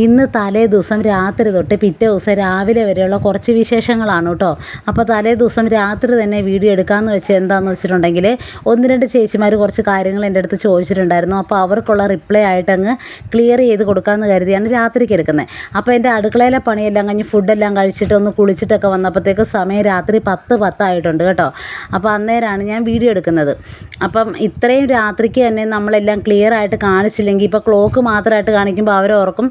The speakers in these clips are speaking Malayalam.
ഇന്ന് തലേ ദിവസം രാത്രി തൊട്ട് പിറ്റേ ദിവസം രാവിലെ വരെയുള്ള കുറച്ച് വിശേഷങ്ങളാണ് കേട്ടോ. അപ്പോൾ തലേ ദിവസം രാത്രി തന്നെ വീഡിയോ എടുക്കാമെന്ന് വെച്ച് എന്താണെന്ന് വെച്ചിട്ടുണ്ടെങ്കിൽ ഒന്ന് രണ്ട് ചേച്ചിമാർ കുറച്ച് കാര്യങ്ങൾ എന്റെ അടുത്ത് ചോദിച്ചിട്ടുണ്ടായിരുന്നു. അപ്പോൾ അവർക്കുള്ള റിപ്ലൈ ആയിട്ട് അങ്ങ് ക്ലിയർ ചെയ്ത് കൊടുക്കാമെന്ന് കരുതിയാണ് രാത്രിക്ക് എടുക്കുന്നത്. അപ്പോൾ എന്റെ അടുക്കളയിലെ പണിയെല്ലാം കഴിഞ്ഞ് ഫുഡെല്ലാം കഴിച്ചിട്ട് ഒന്ന് കുളിച്ചിട്ടൊക്കെ വന്നപ്പോഴത്തേക്ക് സമയം രാത്രി പത്ത് പത്തായിട്ടുണ്ട് കേട്ടോ. അപ്പോൾ അന്നേരമാണ് ഞാൻ വീഡിയോ എടുക്കുന്നത്. അപ്പം ഇത്രയും രാത്രിക്ക് തന്നെ നമ്മളെല്ലാം ക്ലിയർ ആയിട്ട് കാണിച്ചില്ലെങ്കിൽ ഇപ്പോൾ ക്ലോക്ക് മാത്രമായിട്ട് കാണിക്കുമ്പോൾ അവരോർക്കും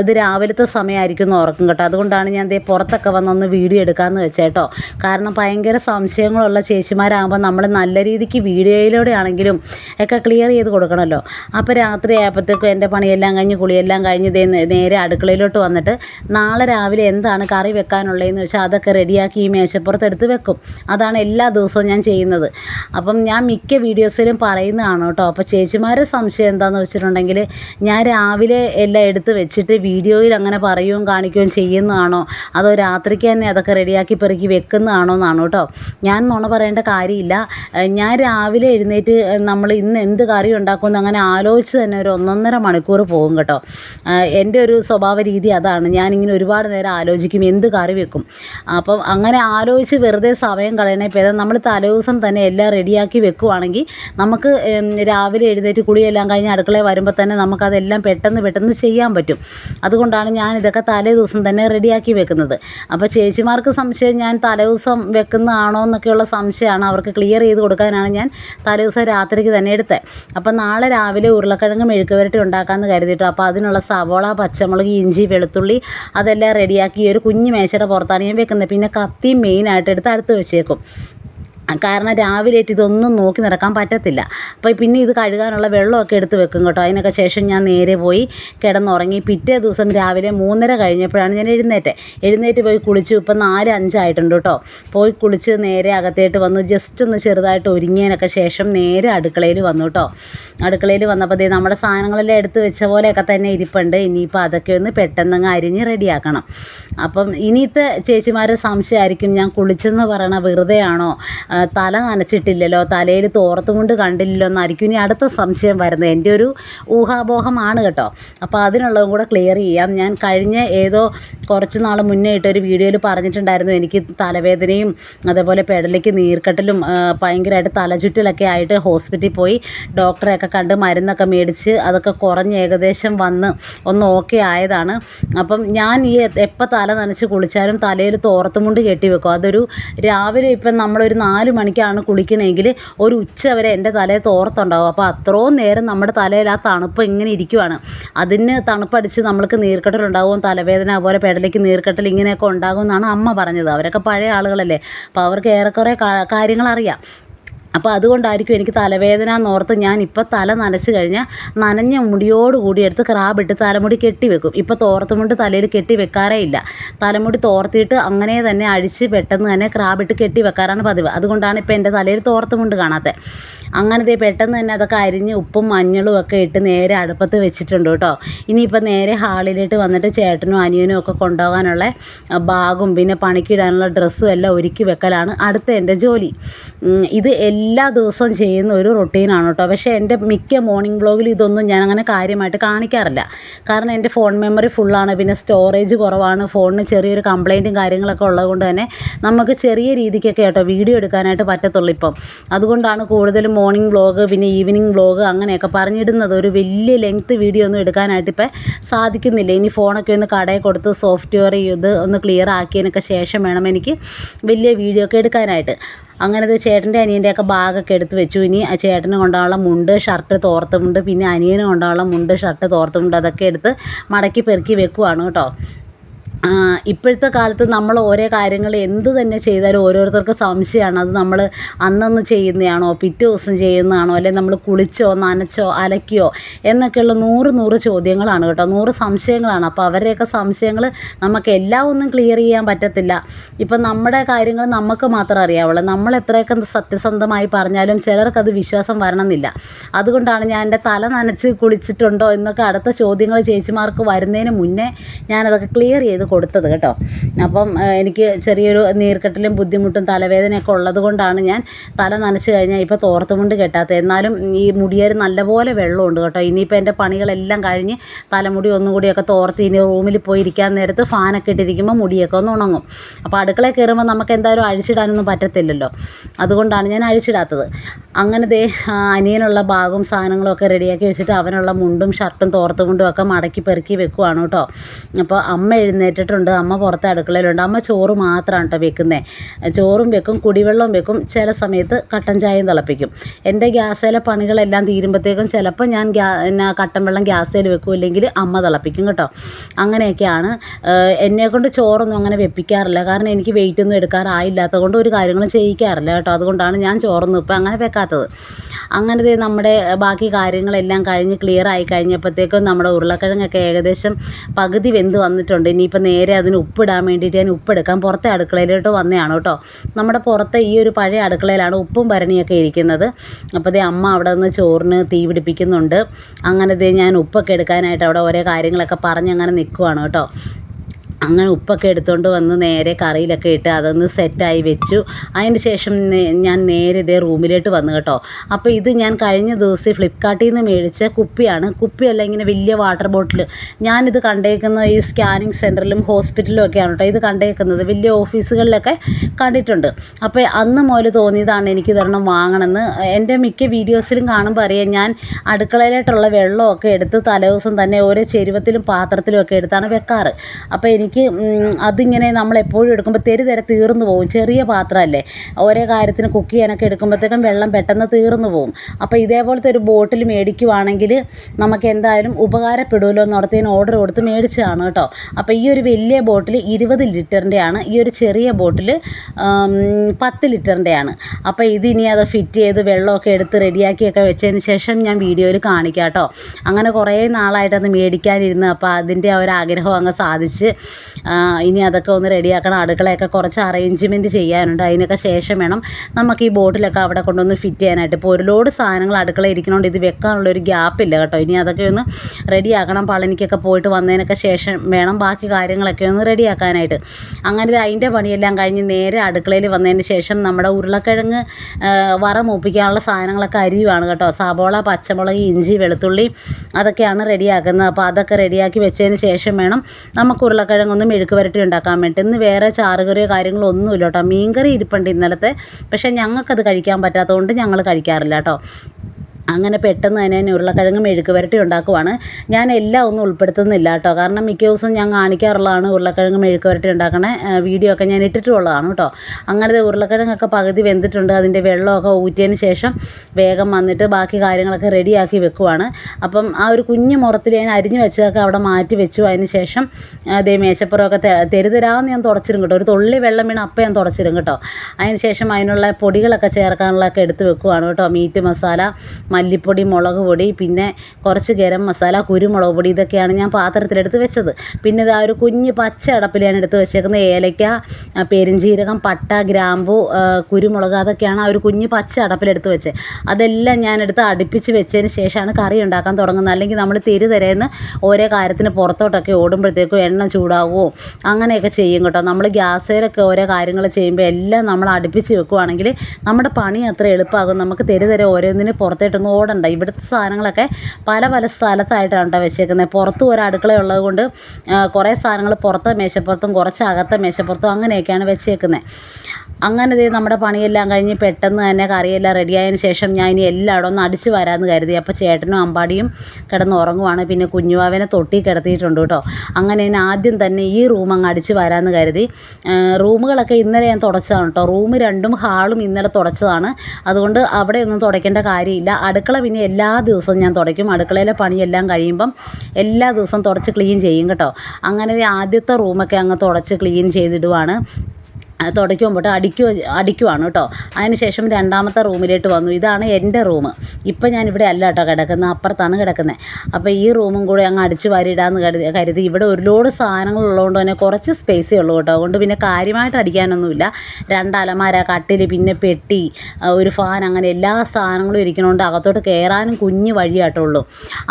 ഇത് രാവിലത്തെ സമയമായിരിക്കും എന്ന് ഓർക്കും കേട്ടോ. അതുകൊണ്ടാണ് ഞാൻ ദേ പുറത്തൊക്കെ വന്നൊന്ന് വീഡിയോ എടുക്കാമെന്ന് വെച്ചേട്ടോ കാരണം ഭയങ്കര സംശയങ്ങളുള്ള ചേച്ചിമാരാകുമ്പോൾ നമ്മൾ നല്ല രീതിക്ക് വീഡിയോയിലൂടെ ആണെങ്കിലും ഒക്കെ ക്ലിയർ ചെയ്ത് കൊടുക്കണമല്ലോ അപ്പോൾ രാത്രി ആയപ്പോഴത്തേക്കും എന്റെ പണിയെല്ലാം കഴിഞ്ഞ് കുളിയെല്ലാം കഴിഞ്ഞ് നേരെ അടുക്കളയിലോട്ട് വന്നിട്ട് നാളെ രാവിലെ എന്താണ് കറി വെക്കാനുള്ളതെന്ന് വെച്ചാൽ അതൊക്കെ റെഡിയാക്കി ഈ മേശപ്പുറത്ത് എടുത്ത് വെക്കും. അതാണ് എല്ലാ ദിവസവും ഞാൻ ചെയ്യുന്നത്. അപ്പം ഞാൻ മിക്ക വീഡിയോസിലും പറയുന്നതാണ് കേട്ടോ. അപ്പോൾ ചേച്ചിമാരുടെ സംശയം എന്താണെന്ന് വെച്ചിട്ടുണ്ടെങ്കിൽ ഞാൻ രാവിലെ എല്ലാം എടുത്ത് വെച്ചിട്ട് വീഡിയോയിൽ അങ്ങനെ പറയുകയും കാണിക്കുകയും ചെയ്യുന്നതാണോ? അതോ രാത്രിക്ക് തന്നെ അതൊക്കെ റെഡിയാക്കി പെറുക്കി വെക്കുന്നതാണോ എന്നാണ് കേട്ടോ. ഞാൻ നുണ പറയേണ്ട കാര്യമില്ല. ഞാൻ രാവിലെ എഴുന്നേറ്റ് നമ്മൾ ഇന്ന് എന്ത് കറി ഉണ്ടാക്കുമെന്ന് അങ്ങനെ ആലോചിച്ച് തന്നെ ഒരു ഒന്നൊന്നര മണിക്കൂർ പോകും കേട്ടോ. എന്റെ ഒരു സ്വഭാവ രീതി അതാണ്. ഞാനിങ്ങനെ ഒരുപാട് നേരം ആലോചിക്കും എന്ത് കറി വെക്കും. അപ്പം അങ്ങനെ ആലോചിച്ച് വെറുതെ സമയം കളയണേ ഭേദം നമ്മൾ തലേദിവസം തന്നെ എല്ലാം റെഡിയാക്കി വെക്കുവാണെങ്കിൽ നമുക്ക് രാവിലെ എഴുന്നേറ്റ് കുളിയെല്ലാം കഴിഞ്ഞ് അടുക്കളയിൽ വരുമ്പോൾ തന്നെ നമുക്കതെല്ലാം പെട്ടെന്ന് പെട്ടെന്ന് ചെയ്യാൻ പറ്റും. അതുകൊണ്ടാണ് ഞാൻ ഇതൊക്കെ തലേ ദിവസം തന്നെ റെഡിയാക്കി വെക്കുന്നത്. അപ്പോൾ ചേച്ചിമാർക്ക് സംശയം ഞാൻ തലേ ദിവസം വെക്കുന്നതാണോ എന്നൊക്കെയുള്ള സംശയമാണ്. അവർക്ക് ക്ലിയർ ചെയ്ത് കൊടുക്കാനാണ് ഞാൻ തലേ ദിവസം രാത്രിക്ക് തന്നെ എടുത്തത് അപ്പോൾ നാളെ രാവിലെ ഉരുളക്കിഴങ്ങ് മെഴുക്ക് വരട്ടി ഉണ്ടാക്കാമെന്ന് കരുതിയിട്ടു. അപ്പോൾ അതിനുള്ള സവോള പച്ചമുളക് ഇഞ്ചി വെളുത്തുള്ളി അതെല്ലാം റെഡിയാക്കി ഒരു കുഞ്ഞു മേശയുടെ പുറത്താണ് ഞാൻ വെക്കുന്നത്. പിന്നെ കത്തിയും മെയിനായിട്ട് എടുത്ത് അടുത്ത് വെച്ചേക്കും. കാരണം രാവിലെ ആയിട്ട് ഇതൊന്നും നോക്കി നടക്കാൻ പറ്റത്തില്ല. അപ്പോൾ പിന്നെ ഇത് കഴുകാനുള്ള വെള്ളമൊക്കെ എടുത്ത് വെക്കും കേട്ടോ. അതിനൊക്കെ ശേഷം ഞാൻ നേരെ പോയി കിടന്നുറങ്ങി. പിറ്റേ ദിവസം രാവിലെ മൂന്നര കഴിഞ്ഞപ്പോഴാണ് ഞാൻ എഴുന്നേറ്റെ. എഴുന്നേറ്റ് പോയി കുളിച്ചു. ഇപ്പം നാല് അഞ്ചായിട്ടുണ്ട് കേട്ടോ. പോയി കുളിച്ച് നേരെ അകത്തേട്ട് വന്നു. ജസ്റ്റ് ഒന്ന് ചെറുതായിട്ട് ഒരുങ്ങിയതിനൊക്കെ ശേഷം നേരെ അടുക്കളയിൽ വന്നു കേട്ടോ. അടുക്കളയിൽ വന്നപ്പോൾ ദേ നമ്മുടെ സാധനങ്ങളെല്ലാം എടുത്ത് വെച്ച പോലെയൊക്കെ തന്നെ ഇരിപ്പുണ്ട്. ഇനിയിപ്പോൾ അതൊക്കെ ഒന്ന് പെട്ടെന്നങ്ങ് അരിഞ്ഞ് റെഡിയാക്കണം. അപ്പം ഇനിയത്തെ ചേച്ചിമാരെ സംശയമായിരിക്കും. ഞാൻ കുളിച്ചെന്ന് പറയണ വെറുതെ ആണോ ആ, തല നനച്ചിട്ടില്ലല്ലോ തലയിൽ തോർത്തും കൊണ്ട് കണ്ടില്ലല്ലോ എന്നായിരിക്കും ഇനി അടുത്ത സംശയം വരുന്നത്. എന്റെ ഒരു ഊഹാപോഹമാണ് കേട്ടോ. അപ്പോൾ അതിനുള്ളതും കൂടെ ക്ലിയർ ചെയ്യാം. ഞാൻ കഴിഞ്ഞ ഏതോ കുറച്ച് നാൾ മുന്നേ ഇട്ടൊരു വീഡിയോയിൽ പറഞ്ഞിട്ടുണ്ടായിരുന്നു. എനിക്ക് തലവേദനയും അതേപോലെ പെടലിക്ക് നീർക്കെട്ടലും ഭയങ്കരമായിട്ട് തലചുറ്റലൊക്കെ ആയിട്ട് ഹോസ്പിറ്റലിൽ പോയി ഡോക്ടറെയൊക്കെ കണ്ട് മരുന്നൊക്കെ മേടിച്ച് അതൊക്കെ കുറഞ്ഞ് ഏകദേശം വന്ന് ഒന്ന് ഓക്കെ ആയതാണ്. അപ്പം ഞാൻ ഈ എപ്പോൾ തല നനച്ച് കുളിച്ചാലും തലയിൽ തോർത്തുമുണ്ട് കെട്ടി വെക്കും അതൊരു രാവിലെ ഇപ്പം നമ്മളൊരു നാല് മണിക്കാണ് കുളിക്കണമെങ്കിൽ ഒരു ഉച്ച വരെ എന്റെ തലയിൽ തോർത്തുണ്ടാവും. അപ്പോൾ അത്രയും നേരം നമ്മുടെ തലയിൽ ആ തണുപ്പ് ഇങ്ങനെ ഇരിക്കുവാണ്. അതിന് തണുപ്പടിച്ച് നമ്മൾക്ക് നീർക്കെട്ടലുണ്ടാവും തലവേദന അതുപോലെ പെടലേക്ക് നീർക്കെട്ടൽ ഇങ്ങനെയൊക്കെ ഉണ്ടാകും എന്നാണ് അമ്മ പറഞ്ഞത്. അവരൊക്കെ പഴയ ആളുകളല്ലേ. അപ്പോൾ അവർക്ക് ഏറെക്കുറെ കാര്യങ്ങൾ അറിയാം അപ്പോൾ അതുകൊണ്ടായിരിക്കും എനിക്ക് തലവേദന എന്നോർത്ത് ഞാൻ ഇപ്പോൾ തല നനച്ച് കഴിഞ്ഞാൽ നനഞ്ഞ മുടിയോട് കൂടി എടുത്ത് ക്രാബിട്ട് തലമുടി കെട്ടി വെക്കും. ഇപ്പോൾ തോർത്തുമുണ്ട് തലയിൽ കെട്ടി വെക്കാറേ ഇല്ല. തലമുടി തോർത്തിയിട്ട് അങ്ങനെ തന്നെ അഴിച്ച് പെട്ടെന്ന് തന്നെ ക്രാബിട്ട് കെട്ടി വെക്കാറാണ് പതിവ്. അതുകൊണ്ടാണ് ഇപ്പോൾ എന്റെ തലയിൽ തോർത്തുമുണ്ട് കാണാത്തത് അങ്ങനത്തെ പെട്ടെന്ന് തന്നെ അതൊക്കെ അരിഞ്ഞ് ഉപ്പും മഞ്ഞളും ഒക്കെ ഇട്ട് നേരെ അടുപ്പത്ത് വെച്ചിട്ടുണ്ട് കേട്ടോ. ഇനിയിപ്പോൾ നേരെ ഹാളിലിട്ട് വന്നിട്ട് ചേട്ടനും അനിയനും ഒക്കെ കൊണ്ടുപോകാനുള്ള ബാഗും പിന്നെ പണിക്കിടാനുള്ള ഡ്രസ്സും എല്ലാം ഒരുക്കി വെക്കലാണ് അടുത്ത എന്റെ ജോലി. ഇത് ദിവസവും ചെയ്യുന്ന ഒരു റൊട്ടീനാണ് കേട്ടോ. പക്ഷേ എന്റെ മിക്ക മോർണിംഗ് ബ്ലോഗിൽ ഇതൊന്നും ഞാൻ അങ്ങനെ കാര്യമായിട്ട് കാണിക്കാറില്ല. കാരണം എന്റെ ഫോൺ മെമ്മറി ഫുള്ളാണ് പിന്നെ സ്റ്റോറേജ് കുറവാണ്. ഫോണിന് ചെറിയൊരു കംപ്ലൈന്റും കാര്യങ്ങളൊക്കെ ഉള്ളതുകൊണ്ട് തന്നെ നമുക്ക് ചെറിയ രീതിക്കൊക്കെ കേട്ടോ വീഡിയോ എടുക്കാനായിട്ട് പറ്റത്തുള്ളൂ ഇപ്പം. അതുകൊണ്ടാണ് കൂടുതലും മോർണിംഗ് വ്ളോഗ് പിന്നെ ഈവനിങ് വ്ളോഗ് അങ്ങനെയൊക്കെ പറഞ്ഞിടുന്നത്. ഒരു വലിയ ലെങ്ത്ത് വീഡിയോ ഒന്നും എടുക്കാനായിട്ട് ഇപ്പം സാധിക്കുന്നില്ല. ഇനി ഫോണൊക്കെ ഒന്ന് കടയിൽ കൊടുത്ത് സോഫ്റ്റ്വെയർ ഇത് ഒന്ന് ക്ലിയർ ആക്കിയതിനൊക്കെ ശേഷം വേണം എനിക്ക് വലിയ വീഡിയോ ഒക്കെ എടുക്കാനായിട്ട്. അങ്ങനത്തെ ചേട്ടന്റെ അനിയന്റെയൊക്കെ ബാഗൊക്കെ എടുത്ത് വെച്ചു. ഇനി ആ ചേട്ടന് കൊണ്ടുപോകാനുള്ള മുണ്ട് ഷർട്ട് തോർത്തുമുണ്ട്. പിന്നെ അനിയന് കൊണ്ടുപോകാനുള്ള മുണ്ട് ഷർട്ട് തോർത്തുമുണ്ട്. അതൊക്കെ എടുത്ത് മടക്കി പെറുക്കി വെക്കുവാണ് കേട്ടോ. ഇപ്പോഴത്തെ കാലത്ത് നമ്മൾ ഓരോ കാര്യങ്ങൾ എന്ത് തന്നെ ചെയ്താലും ഓരോരുത്തർക്ക് സംശയമാണ്. അത് നമ്മൾ അന്നന്ന് ചെയ്യുന്നതാണോ പിറ്റേ ദിവസം ചെയ്യുന്നതാണോ അല്ലെങ്കിൽ നമ്മൾ കുളിച്ചോ നനച്ചോ അലക്കിയോ എന്നൊക്കെയുള്ള നൂറ് നൂറ് ചോദ്യങ്ങളാണ് കേട്ടോ. നൂറ് സംശയങ്ങളാണ്. അപ്പോൾ അവരുടെയൊക്കെ സംശയങ്ങൾ നമുക്ക് എല്ലാം ഒന്നും ക്ലിയർ ചെയ്യാൻ പറ്റത്തില്ല. ഇപ്പം നമ്മുടെ കാര്യങ്ങൾ നമുക്ക് മാത്രം അറിയാവുള്ളൂ. നമ്മൾ എത്രയൊക്കെ സത്യസന്ധമായി പറഞ്ഞാലും ചിലർക്കത് വിശ്വാസം വരണമെന്നില്ല. അതുകൊണ്ടാണ് ഞാൻ എന്റെ തല നനച്ച് കുളിച്ചിട്ടുണ്ടോ എന്നൊക്കെ അടുത്ത ചോദ്യങ്ങൾ ചേച്ചിമാർക്ക് വരുന്നതിന് മുന്നേ ഞാനതൊക്കെ ക്ലിയർ ചെയ്ത് കൊടുത്തത് കേട്ടോ. അപ്പം എനിക്ക് ചെറിയൊരു നീർക്കെട്ടിലും ബുദ്ധിമുട്ടും തലവേദനയൊക്കെ ഉള്ളത് കൊണ്ടാണ് ഞാൻ തല നനച്ച് കഴിഞ്ഞാൽ ഇപ്പോൾ തോർത്തുമുണ്ട് കെട്ടാത്തത്. എന്നാലും ഈ മുടിയേര് നല്ലപോലെ വെള്ളമുണ്ട് കേട്ടോ. ഇനിയിപ്പോൾ എന്റെ പണികളെല്ലാം കഴിഞ്ഞ് തലമുടി ഒന്നുകൂടിയൊക്കെ തോർത്ത് ഇനി റൂമിൽ പോയി ഇരിക്കാൻ നേരത്ത് ഫാനൊക്കെ ഇട്ടിരിക്കുമ്പോൾ മുടിയൊക്കെ ഒന്ന് ഉണങ്ങും. അപ്പോൾ അടുക്കളയിൽ കയറുമ്പോൾ നമുക്ക് എന്തായാലും അഴിച്ചിടാനൊന്നും പറ്റത്തില്ലല്ലോ. അതുകൊണ്ടാണ് ഞാൻ അഴിച്ചിടാത്തത്. അങ്ങനെ ദേ അനിയനുള്ള ബാഗും സാധനങ്ങളൊക്കെ റെഡിയാക്കി വെച്ചിട്ട് അവനുള്ള മുണ്ടും ഷർട്ടും തോർത്തുമുണ്ടും ഒക്കെ മടക്കി പെറുക്കി വെക്കുവാണ് കേട്ടോ. അപ്പോൾ അമ്മ എഴുന്നേറ്റിട്ടുണ്ട് അമ്മ പുറത്തെ അടുക്കളയിലുണ്ട്. അമ്മ ചോറ് മാത്രമാണ് കേട്ടോ വെക്കുന്നത് ചോറും വെക്കും കുടിവെള്ളവും വെക്കും. ചില സമയത്ത് കട്ടൻ ചായയും തിളപ്പിക്കും. എന്റെ ഗ്യാസിലെ പണികളെല്ലാം തീരുമ്പോഴത്തേക്കും ചിലപ്പോൾ ഞാൻ ഗ്യാ എന്നാ കട്ടൻ വെള്ളം ഗ്യാസിൽ വെക്കും. ഇല്ലെങ്കിൽ അമ്മ തിളപ്പിക്കും കേട്ടോ. അങ്ങനെയൊക്കെയാണ്. എന്നെക്കൊണ്ട് ചോറൊന്നും അങ്ങനെ വെപ്പിക്കാറില്ല. കാരണം എനിക്ക് വെയിറ്റ് ഒന്നും എടുക്കാറായില്ലാത്തത് കൊണ്ട് ഒരു കാര്യങ്ങളും ചെയ്യിക്കാറില്ല കേട്ടോ. അതുകൊണ്ടാണ് ഞാൻ ചോറൊന്നും ഇപ്പം അങ്ങനെ വെക്കാത്തത്. അങ്ങനെ ദേ നമ്മുടെ ബാക്കി കാര്യങ്ങളെല്ലാം കഴിഞ്ഞ് ക്ലിയർ ആയി കഴിഞ്ഞപ്പോഴത്തേക്കും നമ്മുടെ ഉരുളക്കിഴങ്ങൊക്കെ ഏകദേശം പകുതി വെന്ത് വന്നിട്ടുണ്ട്. ഇനിയിപ്പോൾ നേരെ അതിന് ഉപ്പിടാൻ വേണ്ടിയിട്ട് ഞാൻ ഉപ്പെടുക്കാൻ പുറത്തെ അടുക്കളയിലോട്ട് വന്നതാണ് കേട്ടോ. നമ്മുടെ പുറത്തെ ഈ ഒരു പഴയ അടുക്കളയിലാണ് ഉപ്പും ഭരണിയൊക്കെ ഇരിക്കുന്നത്. അപ്പോൾ ദേ അമ്മ അവിടെ നിന്ന് ചോറിന് തീ പിടിപ്പിക്കുന്നുണ്ട്. അങ്ങനെ ദേ ഞാൻ ഉപ്പൊക്കെ എടുക്കാനായിട്ട് അവിടെ ഓരോ കാര്യങ്ങളൊക്കെ പറഞ്ഞ് അങ്ങനെ നിൽക്കുവാണ് കേട്ടോ. അങ്ങനെ ഉപ്പൊക്കെ എടുത്തുകൊണ്ട് വന്ന് നേരെ കറിയിലൊക്കെ ഇട്ട് അതൊന്ന് സെറ്റായി വെച്ചു. അതിന് ശേഷം ഞാൻ നേരെ ഇതേ റൂമിലോട്ട് വന്നു കേട്ടോ. അപ്പോൾ ഇത് ഞാൻ കഴിഞ്ഞ ദിവസം ഫ്ലിപ്കാർട്ടിൽ നിന്ന് മേടിച്ച കുപ്പിയാണ്. കുപ്പിയല്ല ഇങ്ങനെ വലിയ വാട്ടർ ബോട്ടിൽ. ഞാനിത് കണ്ടേക്കുന്ന ഈ സ്കാനിങ് സെന്ററിലും ഹോസ്പിറ്റലിലും ഒക്കെയാണ് കേട്ടോ ഇത് കണ്ടേക്കുന്നത്. വലിയ ഓഫീസുകളിലൊക്കെ കണ്ടിട്ടുണ്ട്. അപ്പോൾ അന്ന് മുതൽ തോന്നിയതാണ് എനിക്ക് ഇതൊരെണ്ണം വാങ്ങണമെന്ന്. എന്റെ മിക്ക വീഡിയോസിലും കാണുമ്പോൾ അറിയാം ഞാൻ അടുക്കളയിലോട്ടുള്ള വെള്ളമൊക്കെ എടുത്ത് തലേ ദിവസം തന്നെ ഓരോ ചെരുവത്തിലും പാത്രത്തിലും ഒക്കെ എടുത്താണ് വെക്കാറ്. അപ്പോൾ എനിക്ക് ഉം, അതിങ്ങനെ നമ്മൾ എപ്പോഴും എടുക്കുമ്പോൾ തെരു തെര തീർന്നു പോകും. ചെറിയ പാത്രമല്ലേ? ഓരോ കാര്യത്തിന് കുക്ക് ചെയ്യാനൊക്കെ എടുക്കുമ്പോഴത്തേക്കും വെള്ളം പെട്ടെന്ന് തീർന്നു പോകും. അപ്പോൾ ഇതേപോലത്തെ ഒരു ബോട്ടിൽ മേടിക്കുവാണെങ്കിൽ നമുക്ക് എന്തായാലും ഉപകാരപ്പെടുമല്ലോ എന്ന് ഞാൻ ഓർഡർ കൊടുത്ത് മേടിച്ചതാണ് കേട്ടോ. അപ്പോൾ ഈ ഒരു വലിയ ബോട്ടിൽ ഇരുപത് ലിറ്ററിന്റെയാണ്. ഈ ഒരു ചെറിയ ബോട്ടിൽ പത്ത് ലിറ്ററിന്റെയാണ്. അപ്പോൾ ഇതിനി അത് ഫിറ്റ് ചെയ്ത് വെള്ളമൊക്കെ എടുത്ത് റെഡിയാക്കിയൊക്കെ വെച്ചതിന് ശേഷം ഞാൻ വീഡിയോയിൽ കാണിക്കാം കേട്ടോ. അങ്ങനെ കുറേ നാളായിട്ട് അത് മേടിക്കാനിരുന്ന് അപ്പോൾ അതിന്റെ ആ ഒരു ആഗ്രഹം അങ്ങ് സാധിച്ച് ഇനി അതൊക്കെ ഒന്ന് റെഡിയാക്കണം. അടുക്കളയൊക്കെ കുറച്ച് അറേഞ്ച്മെന്റ് ചെയ്യാനുണ്ട്. അതിനൊക്കെ ശേഷം വേണം നമുക്ക് ഈ ബോട്ടിലൊക്കെ അവിടെ കൊണ്ടുവന്ന് ഫിറ്റ് ചെയ്യാനായിട്ട്. ഇപ്പോൾ ഒരു ലോഡ് സാധനങ്ങൾ അടുക്കള ഇരിക്കണോണ്ട് ഇത് വെക്കാനുള്ള ഒരു ഗ്യാപ്പില്ല കേട്ടോ. ഇനി അതൊക്കെ ഒന്ന് റെഡിയാക്കണം. പളനിക്കൊക്കെ പോയിട്ട് വന്നതിനൊക്കെ ശേഷം വേണം ബാക്കി കാര്യങ്ങളൊക്കെ ഒന്ന് റെഡിയാക്കാനായിട്ട്. അങ്ങനെ അതിന്റെ പണിയെല്ലാം കഴിഞ്ഞ് നേരെ അടുക്കളയിൽ വന്നതിന് ശേഷം നമ്മുടെ ഉരുളക്കിഴങ്ങ് വറ മൂപ്പിക്കാനുള്ള സാധനങ്ങളൊക്കെ അരിയുവാണ് കേട്ടോ. സബോള പച്ചമുളക് ഇഞ്ചി വെളുത്തുള്ളി അതൊക്കെയാണ് റെഡിയാക്കുന്നത്. അപ്പോൾ അതൊക്കെ റെഡിയാക്കി വെച്ചതിന് ശേഷം വേണം നമുക്ക് ഉരുളക്കിഴങ്ങൊന്ന് മെഴുക്ക് വരട്ടി ഉണ്ടാക്കാൻ വേണ്ടി. ഇന്ന് വേറെ ചാറുകറിയോ കാര്യങ്ങളോ ഒന്നുമില്ല കേട്ടോ. മീൻകറി ഇരിപ്പുണ്ട് ഇന്നലത്തെ. പക്ഷേ ഞങ്ങൾക്കത് കഴിക്കാൻ പറ്റാത്തതുകൊണ്ട് ഞങ്ങൾ കഴിക്കാറില്ല കേട്ടോ. അങ്ങനെ പെട്ടെന്ന് തന്നെ ഞാൻ ഉരുളക്കിഴങ്ങ് മെഴുക്ക് വരട്ടി ഉണ്ടാക്കുവാണ്. ഞാൻ എല്ലാം ഒന്നും ഉൾപ്പെടുത്തുന്നില്ല കേട്ടോ. കാരണം മിക്ക ദിവസം ഞാൻ കാണിക്കാറുള്ളതാണ് ഉരുളക്കിഴങ്ങ് മെഴുക്ക് വരട്ടി ഉണ്ടാക്കണ. വീഡിയോ ഒക്കെ ഞാൻ ഇട്ടിട്ടുള്ളതാണ് കേട്ടോ. അങ്ങനത്തെ ഉരുളക്കിഴങ്ങൊക്കെ പകുതി വെന്തിട്ടുണ്ട്. അതിന്റെ വെള്ളമൊക്കെ ഊറ്റിയതിന് ശേഷം വേഗം വന്നിട്ട് ബാക്കി കാര്യങ്ങളൊക്കെ റെഡിയാക്കി വെക്കുവാണ്. അപ്പം ആ ഒരു കുഞ്ഞു മുറത്തിൽ ഞാൻ അരിഞ്ഞു വെച്ചതൊക്കെ അവിടെ മാറ്റി വെച്ചു. അതിന് ശേഷം അതേ മേശപ്പുറമൊക്കെ തെരുതെരാന്ന് ഞാൻ തുടച്ചിരും കേട്ടോ. ഒരു തുള്ളി വെള്ളം വീണ് അപ്പം ഞാൻ തുടച്ചിരും കേട്ടോ. അതിന് ശേഷം അതിനുള്ള പൊടികളൊക്കെ ചേർക്കാനുള്ളതൊക്കെ എടുത്ത് വെക്കുവാണ് കേട്ടോ. മീറ്റ് മസാല മല്ലിപ്പൊടി മുളക് പൊടി പിന്നെ കുറച്ച് ഗരം മസാല കുരുമുളക് പൊടി ഇതൊക്കെയാണ് ഞാൻ പാത്രത്തിലെടുത്ത് വെച്ചത്. പിന്നെ ഇതാ ഒരു കുഞ്ഞ് പച്ച അടപ്പിൽ ഞാൻ എടുത്ത് വെച്ചേക്കുന്നത്. ഏലയ്ക്ക ആ, പെരുംജീരകം പട്ട ഗ്രാമ്പു കുരുമുളക് അതൊക്കെയാണ് ആ ഒരു കുഞ്ഞ് പച്ച അടപ്പിലെടുത്ത് വെച്ചത് അതെല്ലാം ഞാൻ എടുത്ത് അടുപ്പിച്ച് വെച്ചതിന് ശേഷമാണ് കറി ഉണ്ടാക്കാൻ തുടങ്ങുന്നത്. അല്ലെങ്കിൽ നമ്മൾ തിരി തരേന്ന് ഓരോ കാര്യത്തിന് പുറത്തോട്ടൊക്കെ ഓടുമ്പോഴത്തേക്കും എണ്ണ ചൂടാവുമോ അങ്ങനെയൊക്കെ ചെയ്യും കേട്ടോ. നമ്മൾ ഗ്യാസേലൊക്കെ ഓരോ കാര്യങ്ങൾ ചെയ്യുമ്പോൾ എല്ലാം നമ്മൾ അടുപ്പിച്ച് വെക്കുവാണെങ്കിൽ നമ്മുടെ പണി അത്ര എളുപ്പമാകും. നമുക്ക് തെരുതരെ ഓരോന്നിന് പുറത്തേട്ടൊന്നും ഓടണ്ട. ഇവിടുത്തെ സാധനങ്ങളൊക്കെ പല പല സ്ഥലത്തായിട്ടാണ് കേട്ടോ വെച്ചേക്കുന്നത് പുറത്തും ഒരു അടുക്കള ഉള്ളത് കൊണ്ട് കുറേ സാധനങ്ങൾ പുറത്തെ മേശപ്പുറത്തും കുറച്ച് അകത്തെ മേശപ്പുറത്തും അങ്ങനെയൊക്കെയാണ് വെച്ചേക്കുന്നത് അങ്ങനെ ദേ നമ്മുടെ പണിയെല്ലാം കഴിഞ്ഞ് പെട്ടെന്ന് തന്നെ കറിയെല്ലാം റെഡിയായതിന് ശേഷം ഞാൻ ഇനി എല്ലായിടും ഒന്ന് അടിച്ച് വരാമെന്ന് കരുതി. അപ്പോൾ ചേട്ടനും അമ്പാടിയും കിടന്ന് ഉറങ്ങുവാണ്. പിന്നെ കുഞ്ഞുവാവനെ തൊട്ടി കിടത്തിയിട്ടുണ്ട് കേട്ടോ. അങ്ങനെ ഞാൻ ആദ്യം തന്നെ ഈ റൂം അങ്ങ് അടിച്ച് വരാമെന്ന് കരുതി. റൂമുകളൊക്കെ ഇന്നലെ ഞാൻ തുടച്ചതാണ് കേട്ടോ. റൂം രണ്ടും ഹാളും ഇന്നലെ തുടച്ചതാണ്. അതുകൊണ്ട് അവിടെ ഒന്നും തുടയ്ക്കേണ്ട കാര്യമില്ല. അടുക്കള പിന്നെ എല്ലാ ദിവസവും ഞാൻ തുടയ്ക്കും. അടുക്കളയിലെ പണിയെല്ലാം കഴിയുമ്പം എല്ലാ ദിവസവും തുടച്ച് ക്ലീൻ ചെയ്യും കേട്ടോ. അങ്ങനെ ആദ്യത്തെ റൂമൊക്കെ അങ്ങ് തുടച്ച് ക്ലീൻ ചെയ്തിടുവാണ്. അത് തുടയ്ക്കുമ്പോൾ അടിക്കുക അടിക്കുവാണ് കേട്ടോ. അതിന് ശേഷം രണ്ടാമത്തെ റൂമിലോട്ട് വന്നു. ഇതാണ് എന്റെ റൂം. ഇപ്പം ഞാൻ ഇവിടെ അല്ല കേട്ടോ കിടക്കുന്നത്. അപ്പുറത്താണ് കിടക്കുന്നത്. അപ്പോൾ ഈ റൂമും കൂടെ അങ്ങ് അടിച്ച് വാരിയിടാമെന്ന് കരുതി കരുതി ഇവിടെ ഒരുപാട് സാധനങ്ങൾ ഉള്ളതുകൊണ്ട് തന്നെ കുറച്ച് സ്പേസേ ഉള്ളൂ കേട്ടോ. അതുകൊണ്ട് പിന്നെ കാര്യമായിട്ട് അടിക്കാനൊന്നുമില്ല. രണ്ട് അലമാര കട്ടിൽ പിന്നെ പെട്ടി ഒരു ഫാൻ അങ്ങനെ എല്ലാ സാധനങ്ങളും ഇരിക്കണോണ്ട് അകത്തോട്ട് കയറാനും കുഞ്ഞു വഴിയാട്ടുള്ളൂ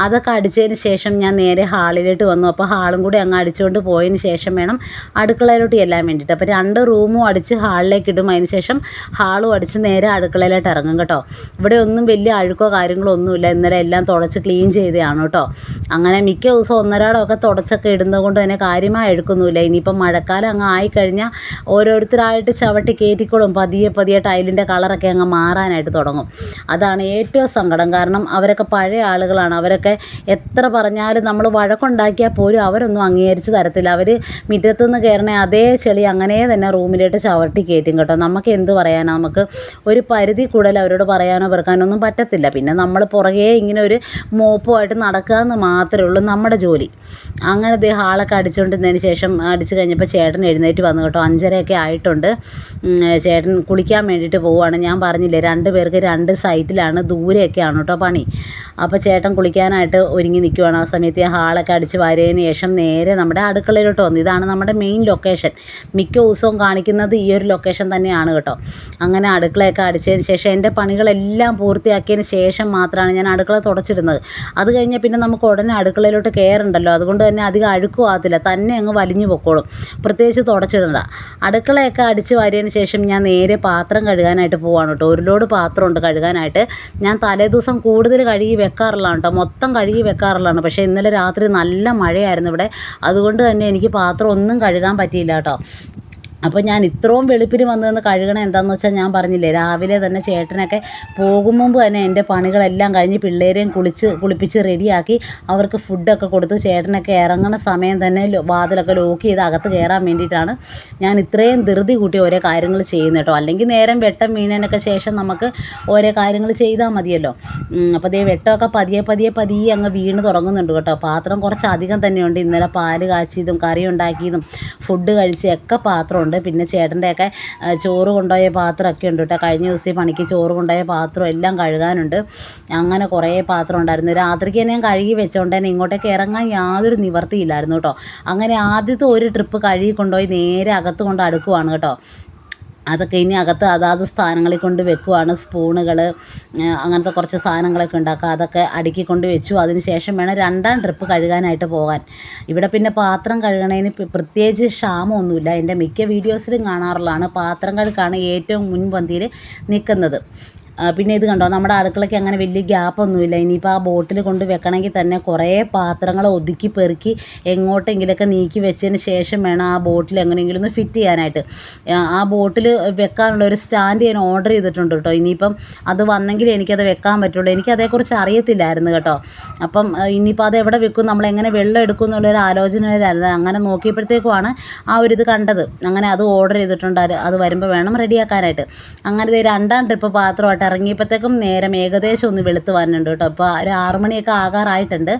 അതൊക്കെ അടിച്ചതിന് ശേഷം ഞാൻ നേരെ ഹാളിലോട്ട് വന്നു. അപ്പോൾ ഹാളും കൂടി അങ്ങ് അടിച്ചുകൊണ്ട് പോയതിന് ശേഷം വേണം അടുക്കളയിലോട്ട് ചെല്ലാൻ വേണ്ടിയിട്ട്. അപ്പോൾ രണ്ട് റൂമും അടിച്ച് ഹാളിലേക്ക് ഇടും. അതിന് ശേഷം ഹാളും അടിച്ച് നേരെ അടുക്കളയിലോട്ട് ഇറങ്ങും കേട്ടോ. ഇവിടെ ഒന്നും വലിയ അഴുക്കോ കാര്യങ്ങളോ ഒന്നുമില്ല. ഇന്നലെ എല്ലാം തുടച്ച് ക്ലീൻ ചെയ്തതാണ് കേട്ടോ. അങ്ങനെ മിക്ക ദിവസവും ഒന്നരാടമൊക്കെ തുടച്ചൊക്കെ ഇടുന്നത് കൊണ്ട് തന്നെ കാര്യമായി അഴുക്കൊന്നുമില്ല. ഇനിയിപ്പം മഴക്കാലം അങ്ങ് ആയിക്കഴിഞ്ഞാൽ ഓരോരുത്തരായിട്ട് ചവിട്ടി കയറ്റിക്കോളും. പതിയെ പതിയെ ടൈലിന്റെ കളറൊക്കെ അങ്ങ് മാറാനായിട്ട് തുടങ്ങും. അതാണ് ഏറ്റവും സങ്കടം. കാരണം അവരൊക്കെ പഴയ ആളുകളാണ്. അവരൊക്കെ എത്ര പറഞ്ഞാലും നമ്മൾ വഴക്കുണ്ടാക്കിയാൽ പോലും അവരൊന്നും അംഗീകരിച്ച് തരത്തില്ല. അവർ മുറ്റത്തുനിന്ന് കയറണേ അതേ ചെളി അങ്ങനെ തന്നെ റൂമിലോട്ട് ചവിട്ടി കയറ്റും കേട്ടോ. നമുക്ക് എന്ത് പറയാനാണ് നമുക്ക് ഒരു പരിധി കൂടുതൽ അവരോട് പറയാനോ വെറുക്കാനോ ഒന്നും പറ്റത്തില്ല. പിന്നെ നമ്മൾ പുറകെ ഇങ്ങനെ ഒരു മോപ്പുമായിട്ട് നടക്കുക എന്ന് മാത്രമേ ഉള്ളൂ നമ്മുടെ ജോലി. അങ്ങനെ ദേ ഹാളൊക്കെ അടിച്ചുകൊണ്ടിരുന്നതിന് ശേഷം അടിച്ചു കഴിഞ്ഞപ്പോൾ ചേട്ടൻ എഴുന്നേറ്റ് വന്നു കേട്ടോ. അഞ്ചരയൊക്കെ ആയിട്ടുണ്ട്. ചേട്ടൻ കുളിക്കാൻ വേണ്ടിയിട്ട് പോവുകയാണ്. ഞാൻ പറഞ്ഞില്ലേ രണ്ട് പേർക്ക് രണ്ട് സൈറ്റിലാണ് ദൂരെയൊക്കെയാണ് കേട്ടോ പണി. അപ്പോൾ ചേട്ടൻ കുളിക്കാനായിട്ട് ഒരുങ്ങി നിൽക്കുവാണ്. ആ സമയത്ത് ഹാളൊക്കെ അടിച്ച് വാരിയതിന് ശേഷം നേരെ നമ്മുടെ അടുക്കളയിലോട്ട് വന്നു. ഇതാണ് നമ്മുടെ മെയിൻ ലൊക്കേഷൻ. മിക്ക ദിവസവും കാണിക്കുന്നത് ഈ ഒരു ലൊക്കേഷൻ തന്നെയാണ് കേട്ടോ. അങ്ങനെ അടുക്കളയൊക്കെ അടിച്ചതിന് ശേഷം എന്റെ പണികളെല്ലാം പൂർത്തിയാക്കിയതിന് ശേഷം മാത്രമാണ് ഞാൻ അടുക്കള തുടച്ചിരുന്നത് അത് കഴിഞ്ഞാൽ പിന്നെ നമുക്ക് ഉടനെ അടുക്കളയിലോട്ട് കയറുണ്ടല്ലോ. അതുകൊണ്ട് തന്നെ അധികം അഴുക്കും ആകത്തില്ല. തന്നെ അങ്ങ് വലിഞ്ഞു പൊക്കോളും. പ്രത്യേകിച്ച് തുടച്ചിടണ്ട. അടുക്കളയൊക്കെ അടിച്ച് വാരിയതിന് ശേഷം ഞാൻ നേരെ പാത്രം കഴുകാനായിട്ട് പോവാണ് കേട്ടോ. ഒരു ലോഡ് പാത്രമുണ്ട് കഴുകാനായിട്ട്. ഞാൻ തലേദിവസം കൂടുതൽ കഴുകി വെക്കാറുള്ളതാണ് കേട്ടോ. മൊത്തം കഴുകി വെക്കാറുള്ളതാണ്. പക്ഷേ ഇന്നലെ രാത്രി നല്ല മഴയായിരുന്നു ഇവിടെ. അതുകൊണ്ട് തന്നെ എനിക്ക് പാത്രം ഒന്നും കഴുകാൻ പറ്റിയില്ല കേട്ടോ. അപ്പോൾ ഞാൻ ഇത്രയും വെളുപ്പിന് വന്ന് നിന്ന് കഴുകണം എന്താണെന്ന് വെച്ചാൽ ഞാൻ പറഞ്ഞില്ലേ രാവിലെ തന്നെ ചേട്ടനൊക്കെ പോകും തന്നെ എന്റെ പണികളെല്ലാം കഴിഞ്ഞ് പിള്ളേരെയും കുളിച്ച് കുളിപ്പിച്ച് റെഡിയാക്കി അവർക്ക് ഫുഡൊക്കെ കൊടുത്ത് ചേട്ടനൊക്കെ ഇറങ്ങണ സമയം തന്നെ വാതിലൊക്കെ ലോക്ക് ചെയ്ത് അകത്ത് കയറാൻ വേണ്ടിയിട്ടാണ് ഞാൻ ഇത്രയും ധൃതി കൂട്ടി ഓരോ കാര്യങ്ങൾ ചെയ്യുന്നത് കേട്ടോ. അല്ലെങ്കിൽ നേരം വെട്ടം വീണതിനൊക്കെ ശേഷം നമുക്ക് ഓരോ കാര്യങ്ങൾ ചെയ്താൽ മതിയല്ലോ. അപ്പോൾ ദേ വെട്ടമൊക്കെ പതിയെ പതിയെ പതിയെ അങ്ങ് വീണ് തുടങ്ങുന്നുണ്ട് കേട്ടോ. പാത്രം കുറച്ച് അധികം തന്നെയുണ്ട്. ഇന്നലെ പാൽ കാച്ചിയതും കറി ഉണ്ടാക്കിയതും ഫുഡ് കഴിച്ചതൊക്കെ പാത്രമുണ്ട്. പിന്നെ ചേട്ടന്റെയൊക്കെ ചോറ് കൊണ്ടുപോയ പാത്രമൊക്കെ ഉണ്ട് കേട്ടോ. കഴിഞ്ഞ ദിവസം പണിക്ക് ചോറ് കൊണ്ടുപോയ പാത്രം എല്ലാം കഴുകാനുണ്ട്. അങ്ങനെ കുറേ പാത്രം ഉണ്ടായിരുന്നു. രാത്രിക്ക് തന്നെ ഞാൻ കഴുകി വെച്ചോണ്ട് തന്നെ ഇങ്ങോട്ടേക്ക് ഇറങ്ങാൻ യാതൊരു നിവർത്തിയില്ലായിരുന്നു കേട്ടോ. അങ്ങനെ ആദ്യത്തെ ഒരു ട്രിപ്പ് കഴുകി കൊണ്ടുപോയി നേരെ അകത്ത് കൊണ്ട് അടുക്കുവാണ് കേട്ടോ. അതൊക്കെ ഇനി അകത്ത് അതാത് സ്ഥാനങ്ങളിൽ കൊണ്ട് വെക്കുവാണ്. സ്പൂണുകൾ അങ്ങനത്തെ കുറച്ച് സാധനങ്ങളൊക്കെ ഉണ്ടാക്കുക. അതൊക്കെ അടുക്കി കൊണ്ട് വെച്ചു. അതിന് ശേഷം വേണം രണ്ടാം ട്രിപ്പ് കഴുകാനായിട്ട് പോകാൻ. ഇവിടെ പിന്നെ പാത്രം കഴുകണതിന് പ്ര- പ്രത്യേകിച്ച് ക്ഷാമമൊന്നുമില്ല. എന്റെ മിക്ക വീഡിയോസിലും കാണാറുള്ളതാണ്. പാത്രം കഴുക്കാണ് ഏറ്റവും മുൻപന്തിയിൽ നിൽക്കുന്നത്. പിന്നെ ഇത് കണ്ടോ നമ്മുടെ അടുക്കളയ്ക്ക് അങ്ങനെ വലിയ ഗ്യാപ്പൊന്നുമില്ല. ഇനിയിപ്പോൾ ആ ബോട്ടിൽ കൊണ്ട് വെക്കണമെങ്കിൽ തന്നെ കുറേ പാത്രങ്ങൾ ഒതുക്കി പെറുക്കി എങ്ങോട്ടെങ്കിലൊക്കെ നീക്കി വെച്ചതിന് ശേഷം വേണം ആ ബോട്ടിൽ എങ്ങനെയെങ്കിലും ഒന്ന് ഫിറ്റ് ചെയ്യാനായിട്ട്. ആ, ബോട്ടിൽ വെക്കാനുള്ള ഒരു സ്റ്റാൻഡ് ഞാൻ ഓർഡർ ചെയ്തിട്ടുണ്ട് കേട്ടോ. ഇനിയിപ്പം അത് വന്നെങ്കിൽ എനിക്കത് വെക്കാൻ പറ്റുള്ളൂ. എനിക്കതേക്കുറിച്ച് അറിയത്തില്ലായിരുന്നു കേട്ടോ. അപ്പം ഇനിയിപ്പോൾ അത് എവിടെ വെക്കും നമ്മൾ എങ്ങനെ വെള്ളം എടുക്കും എന്നുള്ളൊരു ആലോചനയിലായിരുന്നു. അങ്ങനെ നോക്കിയപ്പോഴത്തേക്കുമാണ് ആ ഒരു ഇത് കണ്ടത്. അങ്ങനെ അത് ഓർഡർ ചെയ്തിട്ടുണ്ട്. അത് വരുമ്പോൾ വേണം റെഡിയാക്കാനായിട്ട്. അങ്ങനെ രണ്ടാം ട്രിപ്പ് പാത്രമായിട്ട് ഇറങ്ങിയപ്പോഴത്തേക്കും നേരം ഏകദേശം ഒന്ന് വെളുത്ത് വന്നിട്ടുണ്ട് കേട്ടോ. അപ്പോൾ ഒരു ആറ് മണിയൊക്കെ ആകാറായിട്ടുണ്ട്.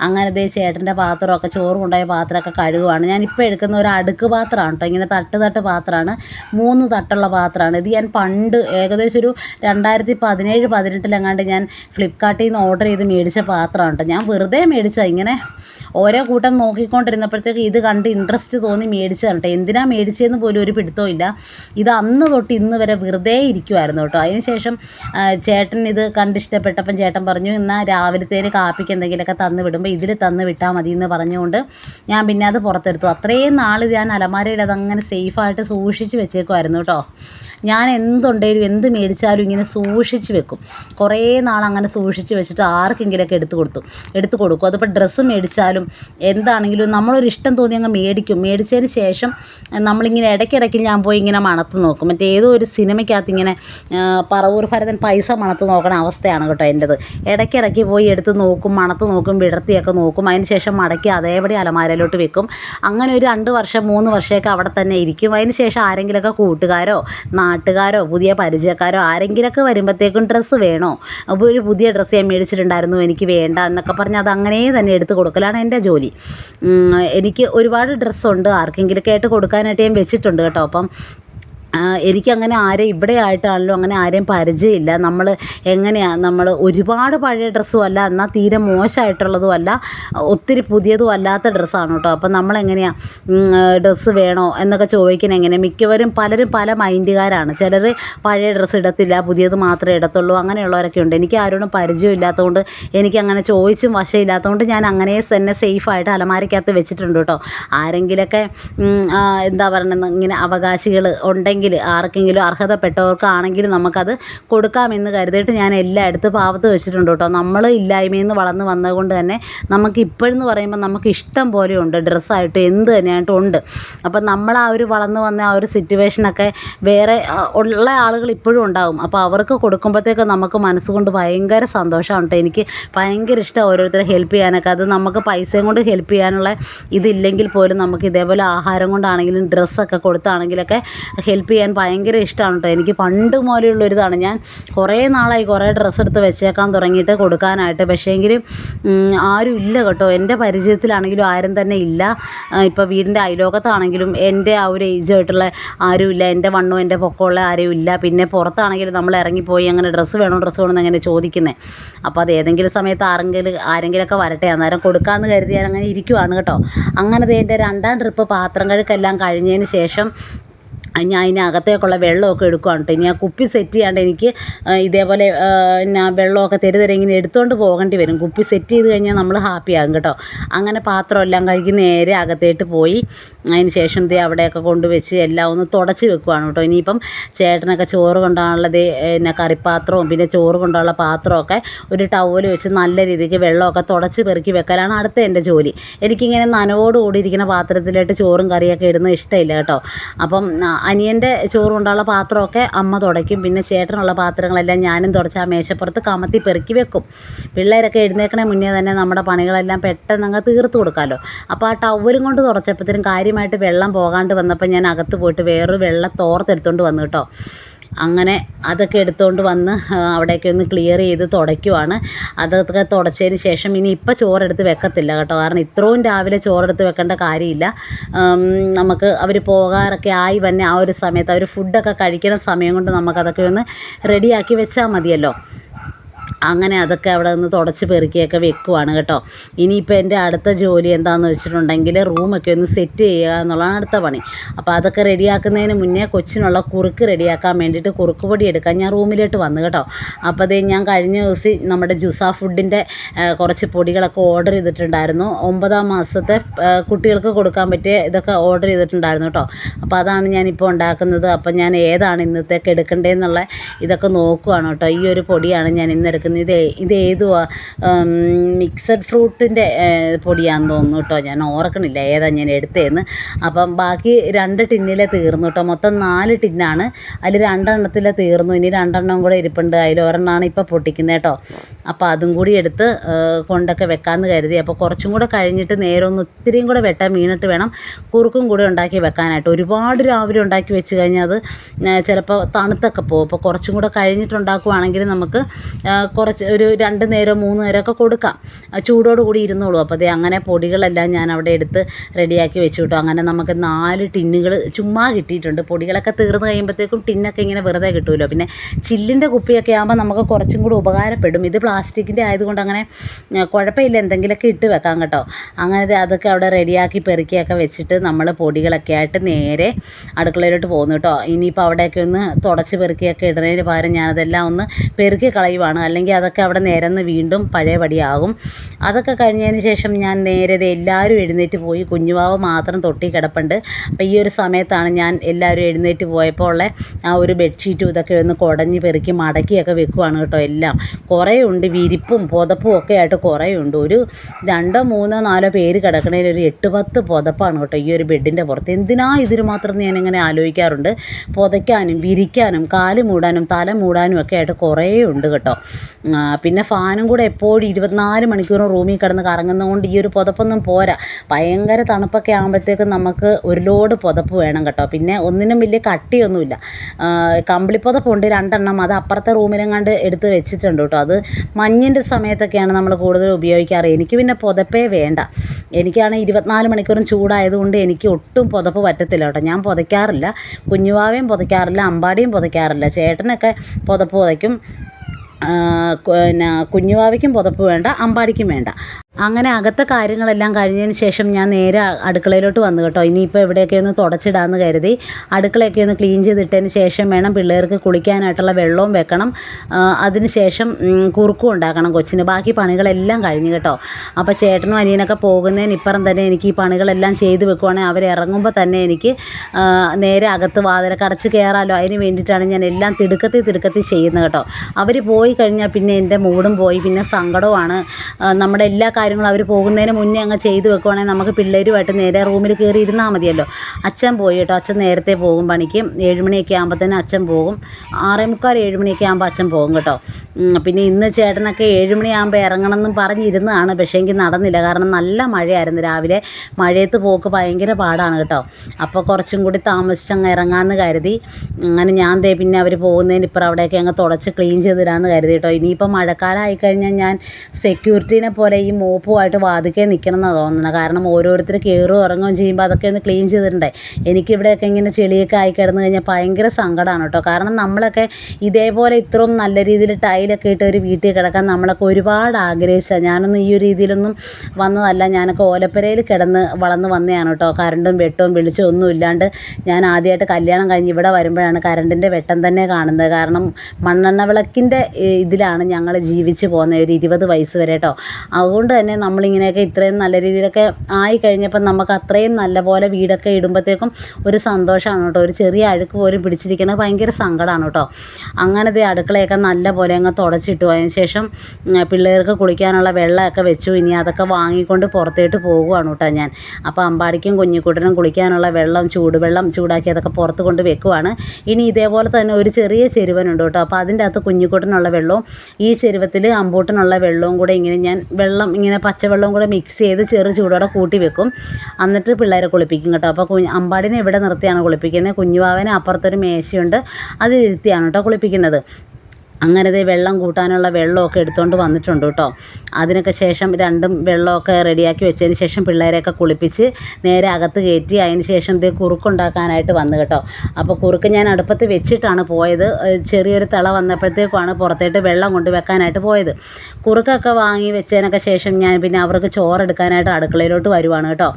അങ്ങനെ ദേ ചേട്ടന്റെ പാത്രമൊക്കെ ചോറ് കൊണ്ടുപോയ പാത്രമൊക്കെ കഴുകുവാണ്. ഞാൻ ഇപ്പോൾ എടുക്കുന്ന ഒരു അടുക്ക് പാത്രമാണ് കേട്ടോ. ഇങ്ങനെ തട്ട് തട്ട് പാത്രമാണ്. മൂന്ന് തട്ടുള്ള പാത്രമാണ്. ഇത് ഞാൻ പണ്ട് ഏകദേശം ഒരു രണ്ടായിരത്തി പതിനേഴ് പതിനെട്ടിലെങ്ങാണ്ട് ഞാൻ ഫ്ലിപ്കാർട്ടിൽ നിന്ന് ഓർഡർ ചെയ്ത് മേടിച്ച പാത്രമാണ് കേട്ടോ. ഞാൻ വെറുതെ മേടിച്ചതാണ് ഇങ്ങനെ ഓരോ കൂട്ടം നോക്കിക്കൊണ്ടിരുന്നപ്പോഴത്തേക്ക് ഇത് കണ്ട് ഇൻട്രസ്റ്റ് തോന്നി മേടിച്ചതാണ് കേട്ടോ. എന്തിനാ മേടിച്ചതെന്ന് പോലും ഒരു പിടുത്തവും ഇല്ല. ഇത് അന്ന് തൊട്ട് ഇന്ന് വരെ വെറുതെ ഇരിക്കുമായിരുന്നു കേട്ടോ. അതിന് ശേഷം ആ, ചേട്ടൻ ഇത് കണ്ടിഷ്ടപ്പെട്ടപ്പം ചേട്ടൻ പറഞ്ഞു എന്നാൽ രാവിലത്തേന് കാപ്പിക്ക് എന്തെങ്കിലുമൊക്കെ തന്നു വിടുമ്പോൾ ഇതിൽ തന്നു വിട്ടാൽ മതി എന്ന് പറഞ്ഞുകൊണ്ട് ഞാൻ പിന്നെ അത് പുറത്തെടുത്തു. അത്രയും നാൾ ഞാൻ അലമാരയിൽ അതങ്ങനെ സേഫായിട്ട് സൂക്ഷിച്ച് വെച്ചേക്കുമായിരുന്നു കേട്ടോ. ഞാൻ എന്തുണ്ടെങ്കിലും എന്ത് മേടിച്ചാലും ഇങ്ങനെ സൂക്ഷിച്ച് വെക്കും. കുറേ നാൾ അങ്ങനെ സൂക്ഷിച്ച് വെച്ചിട്ട് ആർക്കെങ്കിലുമൊക്കെ എടുത്തു കൊടുത്തു. എടുത്തു കൊടുക്കും. അതിപ്പോൾ ഡ്രസ്സ് മേടിച്ചാലും എന്താണെങ്കിലും നമ്മളൊരു ഇഷ്ടം തോന്നി അങ്ങ് മേടിക്കും. മേടിച്ചതിന് ശേഷം നമ്മളിങ്ങനെ ഇടയ്ക്കിടയ്ക്ക് ഞാൻ പോയി ഇങ്ങനെ മണത്ത് നോക്കും. മറ്റേ ഏതോ ഒരു സിനിമയ്ക്കകത്ത് ഇങ്ങനെ പറവൂർ ഭരതൻ പൈസ മണത്ത് നോക്കണ അവസ്ഥയാണ് കേട്ടോ എന്റെത്. ഇടയ്ക്കിടയ്ക്ക് പോയി എടുത്ത് നോക്കും മണത്ത് നോക്കും വിടർത്തിയൊക്കെ നോക്കും. അതിന് ശേഷം മടക്കി അതേപടി അലമാരയിലോട്ട് വെക്കും. അങ്ങനെ ഒരു രണ്ട് വർഷം മൂന്ന് വർഷമൊക്കെ അവിടെ തന്നെ ഇരിക്കും. അതിന് ശേഷം ആരെങ്കിലുമൊക്കെ കൂട്ടുകാരോ നാട്ടുകാരോ പുതിയ പരിചയക്കാരോ ആരെങ്കിലുമൊക്കെ വരുമ്പോഴത്തേക്കും ഡ്രസ്സ് വേണോ? അപ്പോൾ ഒരു പുതിയ ഡ്രസ്സ് ഞാൻ മേടിച്ചിട്ടുണ്ടായിരുന്നു എനിക്ക് വേണ്ട എന്നൊക്കെ പറഞ്ഞ് അത് അങ്ങനെ തന്നെ എടുത്ത് കൊടുക്കലാണ് എന്റെ ജോലി. എനിക്ക് ഒരുപാട് ഡ്രസ്സുണ്ട് ആർക്കെങ്കിലുമൊക്കെ ആയിട്ട് കൊടുക്കാനായിട്ട് ഞാൻ വെച്ചിട്ടുണ്ട് കേട്ടോ. അപ്പം എനിക്കങ്ങനെ ആരെയും ഇവിടെ ആയിട്ടാണല്ലോ അങ്ങനെ ആരെയും പരിചയമില്ല. നമ്മൾ എങ്ങനെയാണ് നമ്മൾ ഒരുപാട് പഴയ ഡ്രസ്സും അല്ല എന്നാൽ തീരെ മോശമായിട്ടുള്ളതും അല്ല ഒത്തിരി പുതിയതും അല്ലാത്ത ഡ്രസ്സാണ് കേട്ടോ. അപ്പം നമ്മളെങ്ങനെയാണ് ഡ്രസ്സ് വേണോ എന്നൊക്കെ ചോദിക്കുന്നത് എങ്ങനെ മിക്കവരും പലരും പല മൈൻഡുകാരാണ്. ചിലർ പഴയ ഡ്രസ്സ് ഇടത്തില്ല പുതിയത് മാത്രമേ ഇടത്തുള്ളൂ അങ്ങനെയുള്ളവരൊക്കെ ഉണ്ട്. എനിക്ക് ആരോടും പരിചയം ഇല്ലാത്തതുകൊണ്ട് എനിക്കങ്ങനെ ചോദിച്ചും വശമില്ലാത്തതുകൊണ്ട് ഞാൻ അങ്ങനെ തന്നെ സേഫായിട്ട് അലമാരയ്ക്കകത്ത് വെച്ചിട്ടുണ്ട് കേട്ടോ. ആരെങ്കിലൊക്കെ എന്താ പറയുന്നത് ഇങ്ങനെ അവകാശികൾ ഉണ്ടെങ്കിൽ ആർക്കെങ്കിലും അർഹതപ്പെട്ടവർക്കാണെങ്കിൽ നമുക്കത് കൊടുക്കാമെന്ന് കരുതിയിട്ട് ഞാൻ എല്ലായിടത്തും പാവത്ത് വെച്ചിട്ടുണ്ട് കേട്ടോ. നമ്മൾ ഇല്ലായ്മയിൽ നിന്ന് വളർന്ന് വന്നതുകൊണ്ട് തന്നെ നമുക്ക് ഇപ്പോഴെന്ന് പറയുമ്പോൾ നമുക്ക് ഇഷ്ടം പോലെ ഉണ്ട്. ഡ്രസ്സായിട്ട് എന്ത് തന്നെയായിട്ടും ഉണ്ട്. അപ്പം നമ്മൾ ആ ഒരു വളർന്ന് വന്ന ആ ഒരു സിറ്റുവേഷനൊക്കെ വേറെ ഉള്ള ആളുകൾ ഇപ്പോഴും ഉണ്ടാകും അപ്പോൾ അവർക്ക് കൊടുക്കുമ്പോഴത്തേക്ക് നമുക്ക് മനസ്സുകൊണ്ട് ഭയങ്കര സന്തോഷമാണ് കേട്ടോ. എനിക്ക് ഭയങ്കര ഇഷ്ടം ഓരോരുത്തരെ ഹെൽപ്പ് ചെയ്യാനൊക്കെ. അത് നമുക്ക് പൈസയും കൊണ്ട് ഹെൽപ്പ് ചെയ്യാനുള്ള ഇതില്ലെങ്കിൽ പോലും നമുക്ക് ഇതേപോലെ ആഹാരം കൊണ്ടാണെങ്കിലും ഡ്രസ്സൊക്കെ കൊടുത്താണെങ്കിലൊക്കെ ഹെൽപ്പ് ചെയ്യാൻ ഭയങ്കര ഇഷ്ടമാണ് കേട്ടോ എനിക്ക് പണ്ട് മുതലുള്ള ഒരു ഇതാണ് ഞാൻ കുറേ നാളായി കുറേ ഡ്രസ്സ് എടുത്ത് വെച്ചേക്കാൻ തുടങ്ങിയിട്ട് കൊടുക്കാനായിട്ട്. പക്ഷേങ്കിൽ ആരും ഇല്ല കേട്ടോ. എന്റെ പരിചയത്തിലാണെങ്കിലും ആരും തന്നെ ഇല്ല. ഇപ്പോൾ വീടിന്റെ അയലോകത്താണെങ്കിലും എന്റെ ആ ഒരു ഏജ് ആയിട്ടുള്ള ആരും ഇല്ല. എന്റെ വണ്ണോ എന്റെ പൊക്കമുള്ള ആരും ഇല്ല. പിന്നെ പുറത്താണെങ്കിലും നമ്മൾ ഇറങ്ങിപ്പോയി അങ്ങനെ ഡ്രസ്സ് വേണോ ഡ്രസ്സ് വേണോ എന്നങ്ങനെ ചോദിക്കുന്നത് അപ്പോൾ അത് ഏതെങ്കിലും സമയത്ത് ആരെങ്കിലും ആരെങ്കിലുമൊക്കെ വരട്ടെ. അന്നേരം കൊടുക്കാമെന്ന് കരുതി ഞാൻ അങ്ങനെ ഇരിക്കുവാണ് കേട്ടോ. അങ്ങനെ എന്റെ രണ്ടാം ട്രിപ്പ് പാത്രം കഴുക്കെല്ലാം കഴിഞ്ഞതിന് ശേഷം ഞാൻ അതിനകത്തേക്കുള്ള വെള്ളമൊക്കെ എടുക്കുകയാണ് കേട്ടോ. ഇനി ആ കുപ്പി സെറ്റ് ചെയ്യാണ്ട് എനിക്ക് ഇതേപോലെ പിന്നെ വെള്ളമൊക്കെ തെരു തെരെ ഇങ്ങനെ എടുത്തുകൊണ്ട് പോകേണ്ടി വരും. കുപ്പി സെറ്റ് ചെയ്ത് കഴിഞ്ഞാൽ നമ്മൾ ഹാപ്പിയാകും കേട്ടോ. അങ്ങനെ പാത്രം എല്ലാം കഴുകി നേരെ അകത്തേട്ട് പോയി. അതിന് ശേഷം ദേ അവിടെയൊക്കെ കൊണ്ടുവച്ച് എല്ലാം ഒന്ന് തുടച്ച് വെക്കുവാണ് കേട്ടോ. ഇനിയിപ്പം ചേട്ടനൊക്കെ ചോറ് കൊണ്ടുപോകാനുള്ള ദേ പിന്നെ കറിപ്പാത്രവും പിന്നെ ചോറ് കൊണ്ടുപോകാനുള്ള പാത്രമൊക്കെ ഒരു ടവൽ വെച്ച് നല്ല രീതിക്ക് വെള്ളമൊക്കെ തുടച്ച് പെറുക്കി വെക്കലാണ് അടുത്ത എന്റെ ജോലി. എനിക്കിങ്ങനെ നനവോട് കൂടിയിരിക്കുന്ന പാത്രത്തിലോട്ട് ചോറും കറിയൊക്കെ ഇടുന്നത് ഇഷ്ടമില്ല കേട്ടോ. അപ്പം അനിയന്റെ ചോറ് കൊണ്ടുള്ള പാത്രമൊക്കെ അമ്മ തുടയ്ക്കും. പിന്നെ ചേട്ടനുള്ള പാത്രങ്ങളെല്ലാം ഞാനും തുടച്ച് ആ മേശപ്പുറത്ത് കമത്തി പെറുക്കി വെക്കും. പിള്ളേരൊക്കെ എഴുന്നേക്കണേ മുന്നേ തന്നെ നമ്മുടെ പണികളെല്ലാം പെട്ടെന്ന് അങ്ങ് തീർത്ത് കൊടുക്കാമല്ലോ അപ്പോൾ ആ ടവലും കൊണ്ട് തുടച്ചപ്പോഴത്തേനും കാര്യമായിട്ട് വെള്ളം പോകാണ്ട് വന്നപ്പോൾ ഞാൻ അകത്ത് പോയിട്ട് വേറൊരു വെള്ളം തോർത്തെടുത്തോണ്ട് വന്നു കേട്ടോ. അങ്ങനെ അതൊക്കെ എടുത്തുകൊണ്ട് വന്ന് അവിടെയൊക്കെ ഒന്ന് ക്ലിയർ ചെയ്ത് തുടയ്ക്കുവാണ്. അതൊക്കെ തുടച്ചതിന് ശേഷം ഇനി ഇപ്പം ചോറെടുത്ത് വെക്കത്തില്ല കേട്ടോ. കാരണം ഇത്രയും രാവിലെ ചോറെടുത്ത് വെക്കേണ്ട കാര്യമില്ല. നമുക്ക് അവർ പോകാറൊക്കെ ആയി വന്നെ ആ ഒരു സമയത്ത് അവർ ഫുഡൊക്കെ കഴിക്കുന്ന സമയം കൊണ്ട് നമുക്കതൊക്കെ ഒന്ന് റെഡിയാക്കി വെച്ചാൽ മതിയല്ലോ. അങ്ങനെ അതൊക്കെ അവിടെ നിന്ന് തുടച്ച് പെറുക്കിയൊക്കെ വെക്കുവാണ് കേട്ടോ. ഇനിയിപ്പോൾ എന്റെ അടുത്ത ജോലി എന്താണെന്ന് വെച്ചിട്ടുണ്ടെങ്കിൽ റൂമൊക്കെ ഒന്ന് സെറ്റ് ചെയ്യുക എന്നുള്ളതാണ് അടുത്ത പണി. അപ്പോൾ അതൊക്കെ റെഡിയാക്കുന്നതിന് മുന്നേ കൊച്ചിനുള്ള കുറുക്ക് റെഡിയാക്കാൻ വേണ്ടിയിട്ട് കുറുക്ക് പൊടി എടുക്കാൻ ഞാൻ റൂമിലോട്ട് വന്നു കേട്ടോ. അപ്പോൾ അതേ ഞാൻ കഴിഞ്ഞ ദിവസം നമ്മുടെ ജുസ ഫുഡിന്റെ കുറച്ച് പൊടികളൊക്കെ ഓർഡർ ചെയ്തിട്ടുണ്ടായിരുന്നു. ഒമ്പതാം മാസത്തെ കുട്ടികൾക്ക് കൊടുക്കാൻ പറ്റിയ ഇതൊക്കെ ഓർഡർ ചെയ്തിട്ടുണ്ടായിരുന്നു കേട്ടോ. അപ്പോൾ അതാണ് ഞാനിപ്പോൾ ഉണ്ടാക്കുന്നത്. അപ്പോൾ ഞാൻ ഏതാണ് ഇന്നത്തേക്ക് എടുക്കേണ്ടതെന്നുള്ള ഇതൊക്കെ നോക്കുവാണ് കേട്ടോ. ഈ ഒരു പൊടിയാണ് ഞാൻ ഇന്ന് എടുക്കുന്നത്. ഇത് ഇത് ഏതുവാ? മിക്സഡ് ഫ്രൂട്ടിന്റെ പൊടിയാണെന്ന് തോന്നുന്നു കേട്ടോ. ഞാൻ ഓർക്കണില്ല ഏതാ ഞാൻ എടുത്തതെന്ന്. അപ്പം ബാക്കി രണ്ട് ടിന്നിലെ തീർന്നു കേട്ടോ. മൊത്തം നാല് ടിന്നാണ്. അതിൽ രണ്ടെണ്ണത്തിലെ തീർന്നു. ഇനി രണ്ടെണ്ണം കൂടെ ഇരിപ്പുണ്ട്. അതിൽ ഒരെണ്ണമാണ് ഇപ്പോൾ പൊട്ടിക്കുന്നത് കേട്ടോ. അപ്പോൾ അതും കൂടി എടുത്ത് കൊണ്ടൊക്കെ വെക്കാമെന്ന് കരുതി. അപ്പോൾ കുറച്ചും കൂടെ കഴിഞ്ഞിട്ട് നേരെ ഒന്ന് ഒത്തിരിയും കൂടെ വെട്ടാൻ വീണിട്ട് വേണം കുറുക്കും കൂടെ ഉണ്ടാക്കി വെക്കാനായിട്ട്. ഒരുപാട് രാവിലെ ഉണ്ടാക്കി വെച്ച് കഴിഞ്ഞാൽ അത് ചിലപ്പോൾ തണുത്തൊക്കെ പോകും. അപ്പോൾ കുറച്ചും കൂടെ കഴിഞ്ഞിട്ടുണ്ടാക്കുവാണെങ്കിൽ നമുക്ക് കുറച്ച് ഒരു രണ്ട് നേരം മൂന്ന് നേരമൊക്കെ കൊടുക്കാം. ആ, ചൂടോട് കൂടി ഇരുന്നോളൂ. അപ്പോൾ അതേ അങ്ങനെ പൊടികളെല്ലാം ഞാൻ അവിടെ എടുത്ത് റെഡിയാക്കി വെച്ചു കിട്ടും. അങ്ങനെ നമുക്ക് നാല് ടിന്നുകൾ ചുമ്മാ കിട്ടിയിട്ടുണ്ട്. പൊടികളൊക്കെ തീർന്നു കഴിയുമ്പോഴത്തേക്കും ടിന്നൊക്കെ ഇങ്ങനെ വെറുതെ കിട്ടുമല്ലോ പിന്നെ ചില്ലിന്റെ കുപ്പിയൊക്കെ ആകുമ്പോൾ നമുക്ക് കുറച്ചും കൂടി ഉപകാരപ്പെടും. ഇത് പ്ലാസ്റ്റിക്കിന്റെ ആയതുകൊണ്ട് അങ്ങനെ കുഴപ്പമില്ല. എന്തെങ്കിലുമൊക്കെ ഇട്ട് വെക്കാം കേട്ടോ. അങ്ങനെ അതൊക്കെ അവിടെ റെഡിയാക്കി പെറുക്കിയൊക്കെ വെച്ചിട്ട് നമ്മൾ പൊടികളൊക്കെ ആയിട്ട് നേരെ അടുക്കളയിലോട്ട് പോകുന്നു കേട്ടോ. ഇനിയിപ്പോൾ അവിടെയൊക്കെ ഒന്ന് തുടച്ച് പെറുക്കിയൊക്കെ ഇടുന്നതിന് പകരം ഞാനതെല്ലാം ഒന്ന് പെറുക്കി കളയുവാണ്. അല്ലെങ്കിൽ അതൊക്കെ അവിടെ നിരന്ന് വീണ്ടും പഴയപടിയാകും. അതൊക്കെ കഴിഞ്ഞതിന് ശേഷം ഞാൻ നേരെ എല്ലാവരും എഴുന്നേറ്റ് പോയി. കുഞ്ഞുവാവ് മാത്രം തൊട്ടി കിടപ്പുണ്ട്. അപ്പോൾ ഈ ഒരു സമയത്താണ് ഞാൻ എല്ലാവരും എഴുന്നേറ്റ് പോയപ്പോൾ ഉള്ള ആ ഒരു ബെഡ്ഷീറ്റും ഇതൊക്കെ ഒന്ന് കുടഞ്ഞ് പെറുക്കി മടക്കിയൊക്കെ വെക്കുവാണ് കേട്ടോ എല്ലാം. കുറേ ഉണ്ട്. വിരിപ്പും പുതപ്പും ഒക്കെ ആയിട്ട് കുറേ ഉണ്ട്. ഒരു രണ്ടോ മൂന്നോ നാലോ പേര് കിടക്കണതിൽ ഒരു എട്ട് പത്ത് പുതപ്പാണ് കേട്ടോ ഈ ഒരു ബെഡിന്റെ പുറത്ത്. എന്തിനാ ഇതിന് മാത്രം ഞാനിങ്ങനെ ആലോചിക്കാറുണ്ട്? പുതയ്ക്കാനും വിരിക്കാനും കാൽ മൂടാനും തല മൂടാനും ഒക്കെ ആയിട്ട് കുറേ ഉണ്ട് കേട്ടോ. പിന്നെ ഫാനും കൂടെ എപ്പോഴും ഇരുപത്തിനാല് മണിക്കൂറും റൂമിൽ കിടന്ന് കറങ്ങുന്നതുകൊണ്ട് ഈ ഒരു പുതപ്പൊന്നും പോരാ. ഭയങ്കര തണുപ്പൊക്കെ ആകുമ്പോഴത്തേക്കും നമുക്ക് ഒരു ലോഡ് പുതപ്പ് വേണം കേട്ടോ. പിന്നെ ഒന്നിനും വലിയ കട്ടിയൊന്നുമില്ല. കമ്പിളിപ്പുതപ്പുണ്ട് രണ്ടെണ്ണം. അത് അപ്പുറത്തെ റൂമിലെങ്ങാണ്ട് എടുത്ത് വെച്ചിട്ടുണ്ട് കേട്ടോ. അത് മഞ്ഞിന്റെ സമയത്തൊക്കെയാണ് നമ്മൾ കൂടുതൽ ഉപയോഗിക്കാറ്. എനിക്ക് പിന്നെ പുതപ്പേ വേണ്ട. എനിക്കാണ് ഇരുപത്തിനാല് മണിക്കൂറും ചൂടായതുകൊണ്ട് എനിക്ക് ഒട്ടും പുതപ്പ് പറ്റത്തില്ല കേട്ടോ. ഞാൻ പുതയ്ക്കാറില്ല. കുഞ്ഞുവാവയും പുതയ്ക്കാറില്ല. അമ്പാടിയും പുതയ്ക്കാറില്ല. ചേട്ടനൊക്കെ പുതപ്പ് പുതയ്ക്കും. പിന്നെ കുഞ്ഞുവാവയ്ക്കും പുതപ്പ് വേണ്ട അമ്പാടിക്കും വേണ്ട. അങ്ങനെ അകത്തെ കാര്യങ്ങളെല്ലാം കഴിഞ്ഞതിന് ശേഷം ഞാൻ നേരെ അടുക്കളയിലോട്ട് വന്നു കേട്ടോ. ഇനിയിപ്പോൾ എവിടെയൊക്കെ ഒന്ന് തുടച്ചിടാമെന്ന് കരുതി അടുക്കളയൊക്കെ ഒന്ന് ക്ലീൻ ചെയ്തിട്ടതിന് ശേഷം വേണം പിള്ളേർക്ക് കുളിക്കാനായിട്ടുള്ള വെള്ളവും വെക്കണം. അതിന് ശേഷം കുറുക്കും ഉണ്ടാക്കണം കൊച്ചിന്. ബാക്കി പണികളെല്ലാം കഴിഞ്ഞു കേട്ടോ. അപ്പോൾ ചേട്ടനും അനിയനൊക്കെ പോകുന്നതിന് ഇപ്പുറം തന്നെ എനിക്ക് ഈ പണികളെല്ലാം ചെയ്ത് വെക്കുവാണെങ്കിൽ അവർ ഇറങ്ങുമ്പോൾ തന്നെ എനിക്ക് നേരെ അകത്ത് വാതിലക്കടച്ച് കയറാമല്ലോ അതിന് വേണ്ടിയിട്ടാണ് ഞാൻ എല്ലാം തിടുക്കത്തി തിടുക്കത്തി ചെയ്യുന്നത് കേട്ടോ. അവർ പോയി കഴിഞ്ഞാൽ പിന്നെ എന്റെ മൂടും പോയി. പിന്നെ സങ്കടവുമാണ്. നമ്മുടെ എല്ലാ കാര്യങ്ങളും അവർ പോകുന്നതിന് മുന്നേ അങ്ങ് ചെയ്തു വെക്കുവാണെങ്കിൽ നമുക്ക് പിള്ളേരുമായിട്ട് നേരെ റൂമിൽ കയറി ഇരുന്നാൽ മതിയല്ലോ. അച്ഛൻ പോയി കേട്ടോ. അച്ഛൻ നേരത്തെ പോകും പണിക്ക്. ഏഴുമണിയൊക്കെ ആകുമ്പോൾ തന്നെ അച്ഛൻ പോകും. ആറേ മുക്കാൽ ഏഴുമണിയൊക്കെ ആകുമ്പോൾ അച്ഛൻ പോകും കേട്ടോ. പിന്നെ ഇന്ന് ചേട്ടനൊക്കെ ഏഴുമണിയാകുമ്പോൾ ഇറങ്ങണം എന്നും പറഞ്ഞിരുന്നതാണ്. പക്ഷേ എങ്കിൽ നടന്നില്ല. കാരണം നല്ല മഴയായിരുന്നു രാവിലെ. മഴയത്ത് പോക്ക് ഭയങ്കര പാടാണ് കേട്ടോ. അപ്പോൾ കുറച്ചും കൂടി താമസിച്ചങ്ങ് ഇറങ്ങാമെന്ന് കരുതി. അങ്ങനെ ഞാൻ ദേ പിന്നെ അവർ പോകുന്നതിന് ഇപ്പുറം അവിടെയൊക്കെ അങ്ങ് തുടച്ച് ക്ലീൻ ചെയ്തിടാമെന്ന് കരുതി കേട്ടോ. ഇനിയിപ്പോൾ മഴക്കാലം ആയിക്കഴിഞ്ഞാൽ ഞാൻ സെക്യൂരിറ്റീനെ പോലെ ഈ മോപ്പുമായിട്ട് വാതിക്കേ നിൽക്കണം എന്നാണ് തോന്നുന്നത്. കാരണം ഓരോരുത്തർ കയറുകയും ഇറങ്ങുകയും ചെയ്യുമ്പോൾ അതൊക്കെ ഒന്ന് ക്ലീൻ ചെയ്തിട്ടുണ്ടേ എനിക്കിവിടെയൊക്കെ ഇങ്ങനെ ചെളിയൊക്കെ ആയി കിടന്നു കഴിഞ്ഞാൽ ഭയങ്കര സങ്കടമാണ് കേട്ടോ. കാരണം നമ്മളൊക്കെ ഇതേപോലെ ഇത്രയും നല്ല രീതിയിൽ ടൈലൊക്കെ ഇട്ട് ഒരു വീട്ടിൽ കിടക്കാൻ നമ്മളൊക്കെ ഒരുപാട് ആഗ്രഹിച്ചാൽ ഞാനൊന്നും ഈ ഒരു രീതിയിലൊന്നും വന്നതല്ല. ഞാനൊക്കെ ഓലപ്പുരയിൽ കിടന്ന് വളർന്ന് വന്നതാണ് കേട്ടോ. കറണ്ടും വെട്ടവും വെളിച്ചവും ഒന്നും ഇല്ലാണ്ട് ഞാൻ ആദ്യമായിട്ട് കല്യാണം കഴിഞ്ഞ് ഇവിടെ വരുമ്പോഴാണ് കറണ്ടിന്റെ വെട്ടം തന്നെ കാണുന്നത്. കാരണം മണ്ണെണ്ണ വിളക്കിന്റെ ഇതിലാണ് ഞങ്ങൾ ജീവിച്ച് പോകുന്നത്. ഒരു ഇരുപത് വയസ്സ് വരെ കേട്ടോ. അതുകൊണ്ട് തന്നെ നമ്മളിങ്ങനെയൊക്കെ ഇത്രയും നല്ല രീതിയിലൊക്കെ ആയി കഴിഞ്ഞപ്പം നമുക്ക് അത്രയും നല്ല പോലെ വീടൊക്കെ ഇടുമ്പോഴത്തേക്കും ഒരു സന്തോഷമാണ് കേട്ടോ. ഒരു ചെറിയ അഴുക്ക് പോലും പിടിച്ചിരിക്കുന്നത് ഭയങ്കര സങ്കടമാണ് കേട്ടോ. അങ്ങനത്തെ അടുക്കളയൊക്കെ നല്ല പോലെ അങ്ങ് തുടച്ചിട്ടു. അതിന് ശേഷം പിള്ളേർക്ക് കുളിക്കാനുള്ള വെള്ളമൊക്കെ വെച്ചു. ഇനി അതൊക്കെ വാങ്ങിക്കൊണ്ട് പുറത്തേട്ട് പോകുവാണ് കേട്ടോ ഞാൻ. അപ്പോൾ അമ്പാടിക്കും കുഞ്ഞിക്കുട്ടനും കുളിക്കാനുള്ള വെള്ളം ചൂടുവെള്ളം ചൂടാക്കി അതൊക്കെ പുറത്ത് കൊണ്ട് വെക്കുവാണ്. ഇനി ഇതേപോലെ തന്നെ ഒരു ചെറിയ ചെരുവനുണ്ട് കേട്ടോ. അപ്പോൾ അതിന്റെ അകത്ത് കുഞ്ഞിക്കുട്ടനുള്ള വെള്ളവും ഈ ചെരുവത്തിൽ അമ്പൂട്ടനുള്ള വെള്ളവും കൂടെ ഇങ്ങനെ ഞാൻ വെള്ളം ഇങ്ങനെ പച്ചവെള്ളവും കൂടെ മിക്സ് ചെയ്ത് ചെറു ചൂടോടെ കൂട്ടി വെക്കും. എന്നിട്ട് പിള്ളേരെ കുളിപ്പിക്കും കേട്ടോ. അപ്പോൾ കുഞ്ഞ് അമ്പാടിനെ ഇവിടെ നിർത്തിയാണ് കുളിപ്പിക്കുന്നത്. കുഞ്ഞുവാവനെ അപ്പുറത്തൊരു മേശയുണ്ട്. അതിലിരുത്തിയാണ് കേട്ടോ കുളിപ്പിക്കുന്നത്. അങ്ങനെ ദേ വെള്ളം കൂട്ടാനുള്ള വെള്ളമൊക്കെ എടുത്തുകൊണ്ട് വന്നിട്ടുണ്ട് കേട്ടോ. അതിനൊക്കെ ശേഷം രണ്ടും വെള്ളമൊക്കെ റെഡിയാക്കി വെച്ചതിന് ശേഷം പിള്ളേരെയൊക്കെ കുളിപ്പിച്ച് നേരെ അകത്ത് കയറ്റി അതിന് ശേഷം ഇത് കുറുക്കുണ്ടാക്കാനായിട്ട് വന്നു കേട്ടോ. അപ്പോൾ കുറുക്ക് ഞാൻ അടുപ്പത്ത് വെച്ചിട്ടാണ് പോയത്. ചെറിയൊരു തള വന്നപ്പോഴത്തേക്കുമാണ് പുറത്തേട്ട് വെള്ളം കൊണ്ട് വെക്കാനായിട്ട് പോയത്. കുറുക്കൊക്കെ വാങ്ങി വെച്ചതിനൊക്കെ ശേഷം ഞാൻ പിന്നെ അവർക്ക് ചോറെടുക്കാനായിട്ട് അടുക്കളയിലോട്ട് വരുവാണ് കേട്ടോ.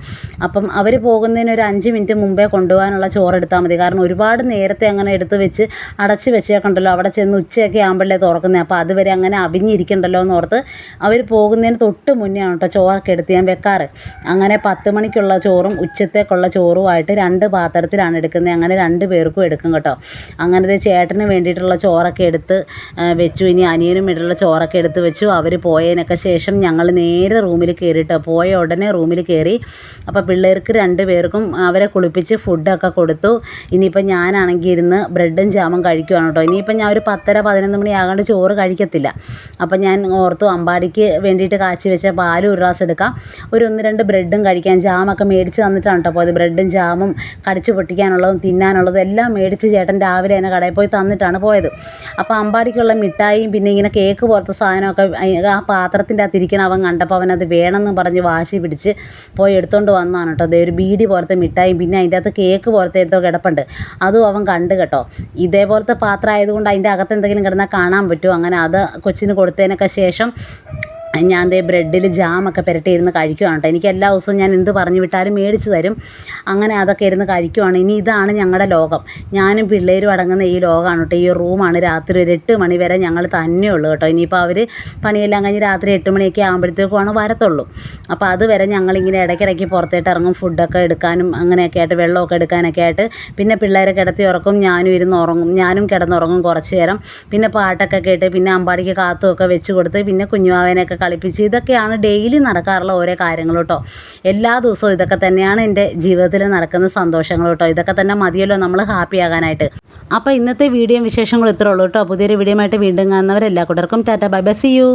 അപ്പം അവർ പോകുന്നതിന് ഒരു അഞ്ച് മിനിറ്റ് മുമ്പേ കൊണ്ടുപോകാനുള്ള ചോറെടുത്താൽ മതി. കാരണം ഒരുപാട് നേരത്തെ അങ്ങനെ എടുത്ത് വെച്ച് അടച്ച് വെച്ചേക്കണ്ടല്ലോ. അവിടെ ചെന്ന് ഉച്ചയൊക്കെ ആകുമ്പോഴേ തുറക്കുന്നത് അപ്പോൾ അതുവരെ അങ്ങനെ അവിഞ്ഞിരിക്കണ്ടല്ലോ എന്ന് ഓർത്ത് അവർ പോകുന്നതിന് തൊട്ട് മുന്നേ ആണ് കേട്ടോ ചോറൊക്കെ എടുത്ത് ഞാൻ വെക്കാറ്. അങ്ങനെ പത്ത് മണിക്കുള്ള ചോറും ഉച്ചത്തേക്കുള്ള ചോറുമായിട്ട് രണ്ട് പാത്രത്തിലാണ് എടുക്കുന്നത്. അങ്ങനെ രണ്ട് പേർക്കും എടുക്കും കേട്ടോ. അങ്ങനത്തെ ചേട്ടന് വേണ്ടിയിട്ടുള്ള ചോറൊക്കെ എടുത്ത് വെച്ചു. ഇനി അനിയനും വേണ്ടിയിട്ടുള്ള ചോറൊക്കെ എടുത്ത് വെച്ചു. അവർ പോയതിനൊക്കെ ശേഷം ഞങ്ങൾ നേരെ റൂമിൽ കയറിയിട്ടോ പോയ ഉടനെ റൂമിൽ കയറി അപ്പോൾ പിള്ളേർക്ക് രണ്ട് പേർക്കും അവരെ കുളിപ്പിച്ച് ഫുഡൊക്കെ കൊടുത്തു. ഇനിയിപ്പോൾ ഞാനാണെങ്കിൽ ഇരുന്ന് ബ്രെഡും ജാമും കഴിക്കുവാണ് കേട്ടോ ഇനിയിപ്പോൾ ഞാൻ ഒരു പത്തര പതിനൊന്ന് മണിയാകാണ്ട് ചോറ് കഴിക്കത്തില്ല. അപ്പം ഞാൻ ഓർത്തു അമ്പാടിക്ക് വേണ്ടിയിട്ട് കാച്ചി വെച്ച പാൽ ഒരു ഗ്ലാസ് എടുക്കാം. ഒരു ഒന്ന് രണ്ട് ബ്രെഡും കഴിക്കാൻ ജാമൊക്കെ മേടിച്ച് തന്നിട്ടാണ് കേട്ടോ പോയത്. ബ്രെഡും ജാമും കടിച്ച് പൊട്ടിക്കാനുള്ളതും തിന്നാനുള്ളതും എല്ലാം മേടിച്ച് ചേട്ടൻ രാവിലെ തന്നെ കടയിൽ പോയി തന്നിട്ടാണ് പോയത്. അപ്പോൾ അമ്പാടിക്കുള്ള മിഠായിയും പിന്നെ ഇങ്ങനെ കേക്ക് പോലത്തെ സാധനമൊക്കെ ആ പാത്രത്തിന്റെ അകത്ത് ഇരിക്കണം അവൻ കണ്ടപ്പോൾ അവനത് വേണമെന്ന് പറഞ്ഞ് വാശി പിടിച്ച് പോയി എടുത്തുകൊണ്ട് വന്നതാണ് കേട്ടോ അതേ ഒരു ബീഡി പോലത്തെ മിഠായിയും പിന്നെ അതിന്റെ അകത്ത് കേക്ക് പോലത്തെ എന്തോ കിടപ്പുണ്ട്. അതും അവൻ കണ്ട് കേട്ടോ. ഇതേപോലത്തെ പാത്രം ആയതുകൊണ്ട് അതിന്റെ അകത്ത് എന്തെങ്കിലും കിടന്നാൽ കാണാൻ പറ്റും അങ്ങനെ അത് കൊച്ചിന് കൊടുത്തതിനൊക്കെ ശേഷം ഞാൻ ദേ ബ്രെഡിൽ ജാമൊക്കെ പുരട്ടി ഇരുന്ന് കഴിക്കുവാണ് കേട്ടോ. എനിക്ക് എല്ലാ ദിവസവും ഞാൻ എന്ത് പറഞ്ഞു വിട്ടാലും മേടിച്ച് തരും. അങ്ങനെ അതൊക്കെ ഇരുന്ന് കഴിക്കുവാണ്. ഇനി ഇതാണ് ഞങ്ങളുടെ ലോകം. ഞാനും പിള്ളേരും അടങ്ങുന്ന ഈ ലോകമാണ് കേട്ടോ. ഈ റൂമാണ് രാത്രി ഒരു എട്ട് മണി വരെ ഞങ്ങൾ തന്നെ ഉള്ളൂ കേട്ടോ. ഇനിയിപ്പോൾ അവർ പണിയെല്ലാം കഴിഞ്ഞ് രാത്രി എട്ട് മണിയൊക്കെ ആകുമ്പോഴത്തേക്കുമാണ് വരത്തുള്ളൂ. അപ്പോൾ അതുവരെ ഞങ്ങളിങ്ങനെ ഇടയ്ക്കിടയ്ക്ക് പുറത്തേട്ട് ഇറങ്ങും. ഫുഡൊക്കെ എടുക്കാനും അങ്ങനെയൊക്കെ ആയിട്ട് വെള്ളമൊക്കെ എടുക്കാനൊക്കെ ആയിട്ട് പിന്നെ പിള്ളേരെ കിടത്തി ഉറക്കും. ഞാനും ഇരുന്ന് ഉറങ്ങും. ഞാനും കിടന്നുറങ്ങും കുറച്ച് നേരം. പിന്നെ പാട്ടൊക്കെ കേട്ട് പിന്നെ അമ്പാടിക്ക് കാത്തുമൊക്കെ വെച്ച് കൊടുത്ത് പിന്നെ കുഞ്ഞുമാവേനെയൊക്കെ പിള്ളേരെയൊക്കെ കളിപ്പിച്ച്. ഇതൊക്കെയാണ് ഡെയിലി നടക്കാറുള്ള ഓരോ കാര്യങ്ങൾ കേട്ടോ. എല്ലാ ദിവസവും ഇതൊക്കെ തന്നെയാണ് എന്റെ ജീവിതത്തിൽ നടക്കുന്ന സന്തോഷങ്ങൾ കേട്ടോ. ഇതൊക്കെ തന്നെ മതിയല്ലോ നമ്മൾ ഹാപ്പി ആകാനായിട്ട്. അപ്പോൾ ഇന്നത്തെ വീഡിയോയും വിശേഷങ്ങൾ ഇത്രേ ഉള്ളൂ കേട്ടോ. പുതിയൊരു വീഡിയോ ആയിട്ട് വീണ്ടും കാണുന്നവരെല്ലാ കൂട്ടർക്കും tata. Bye bye. See you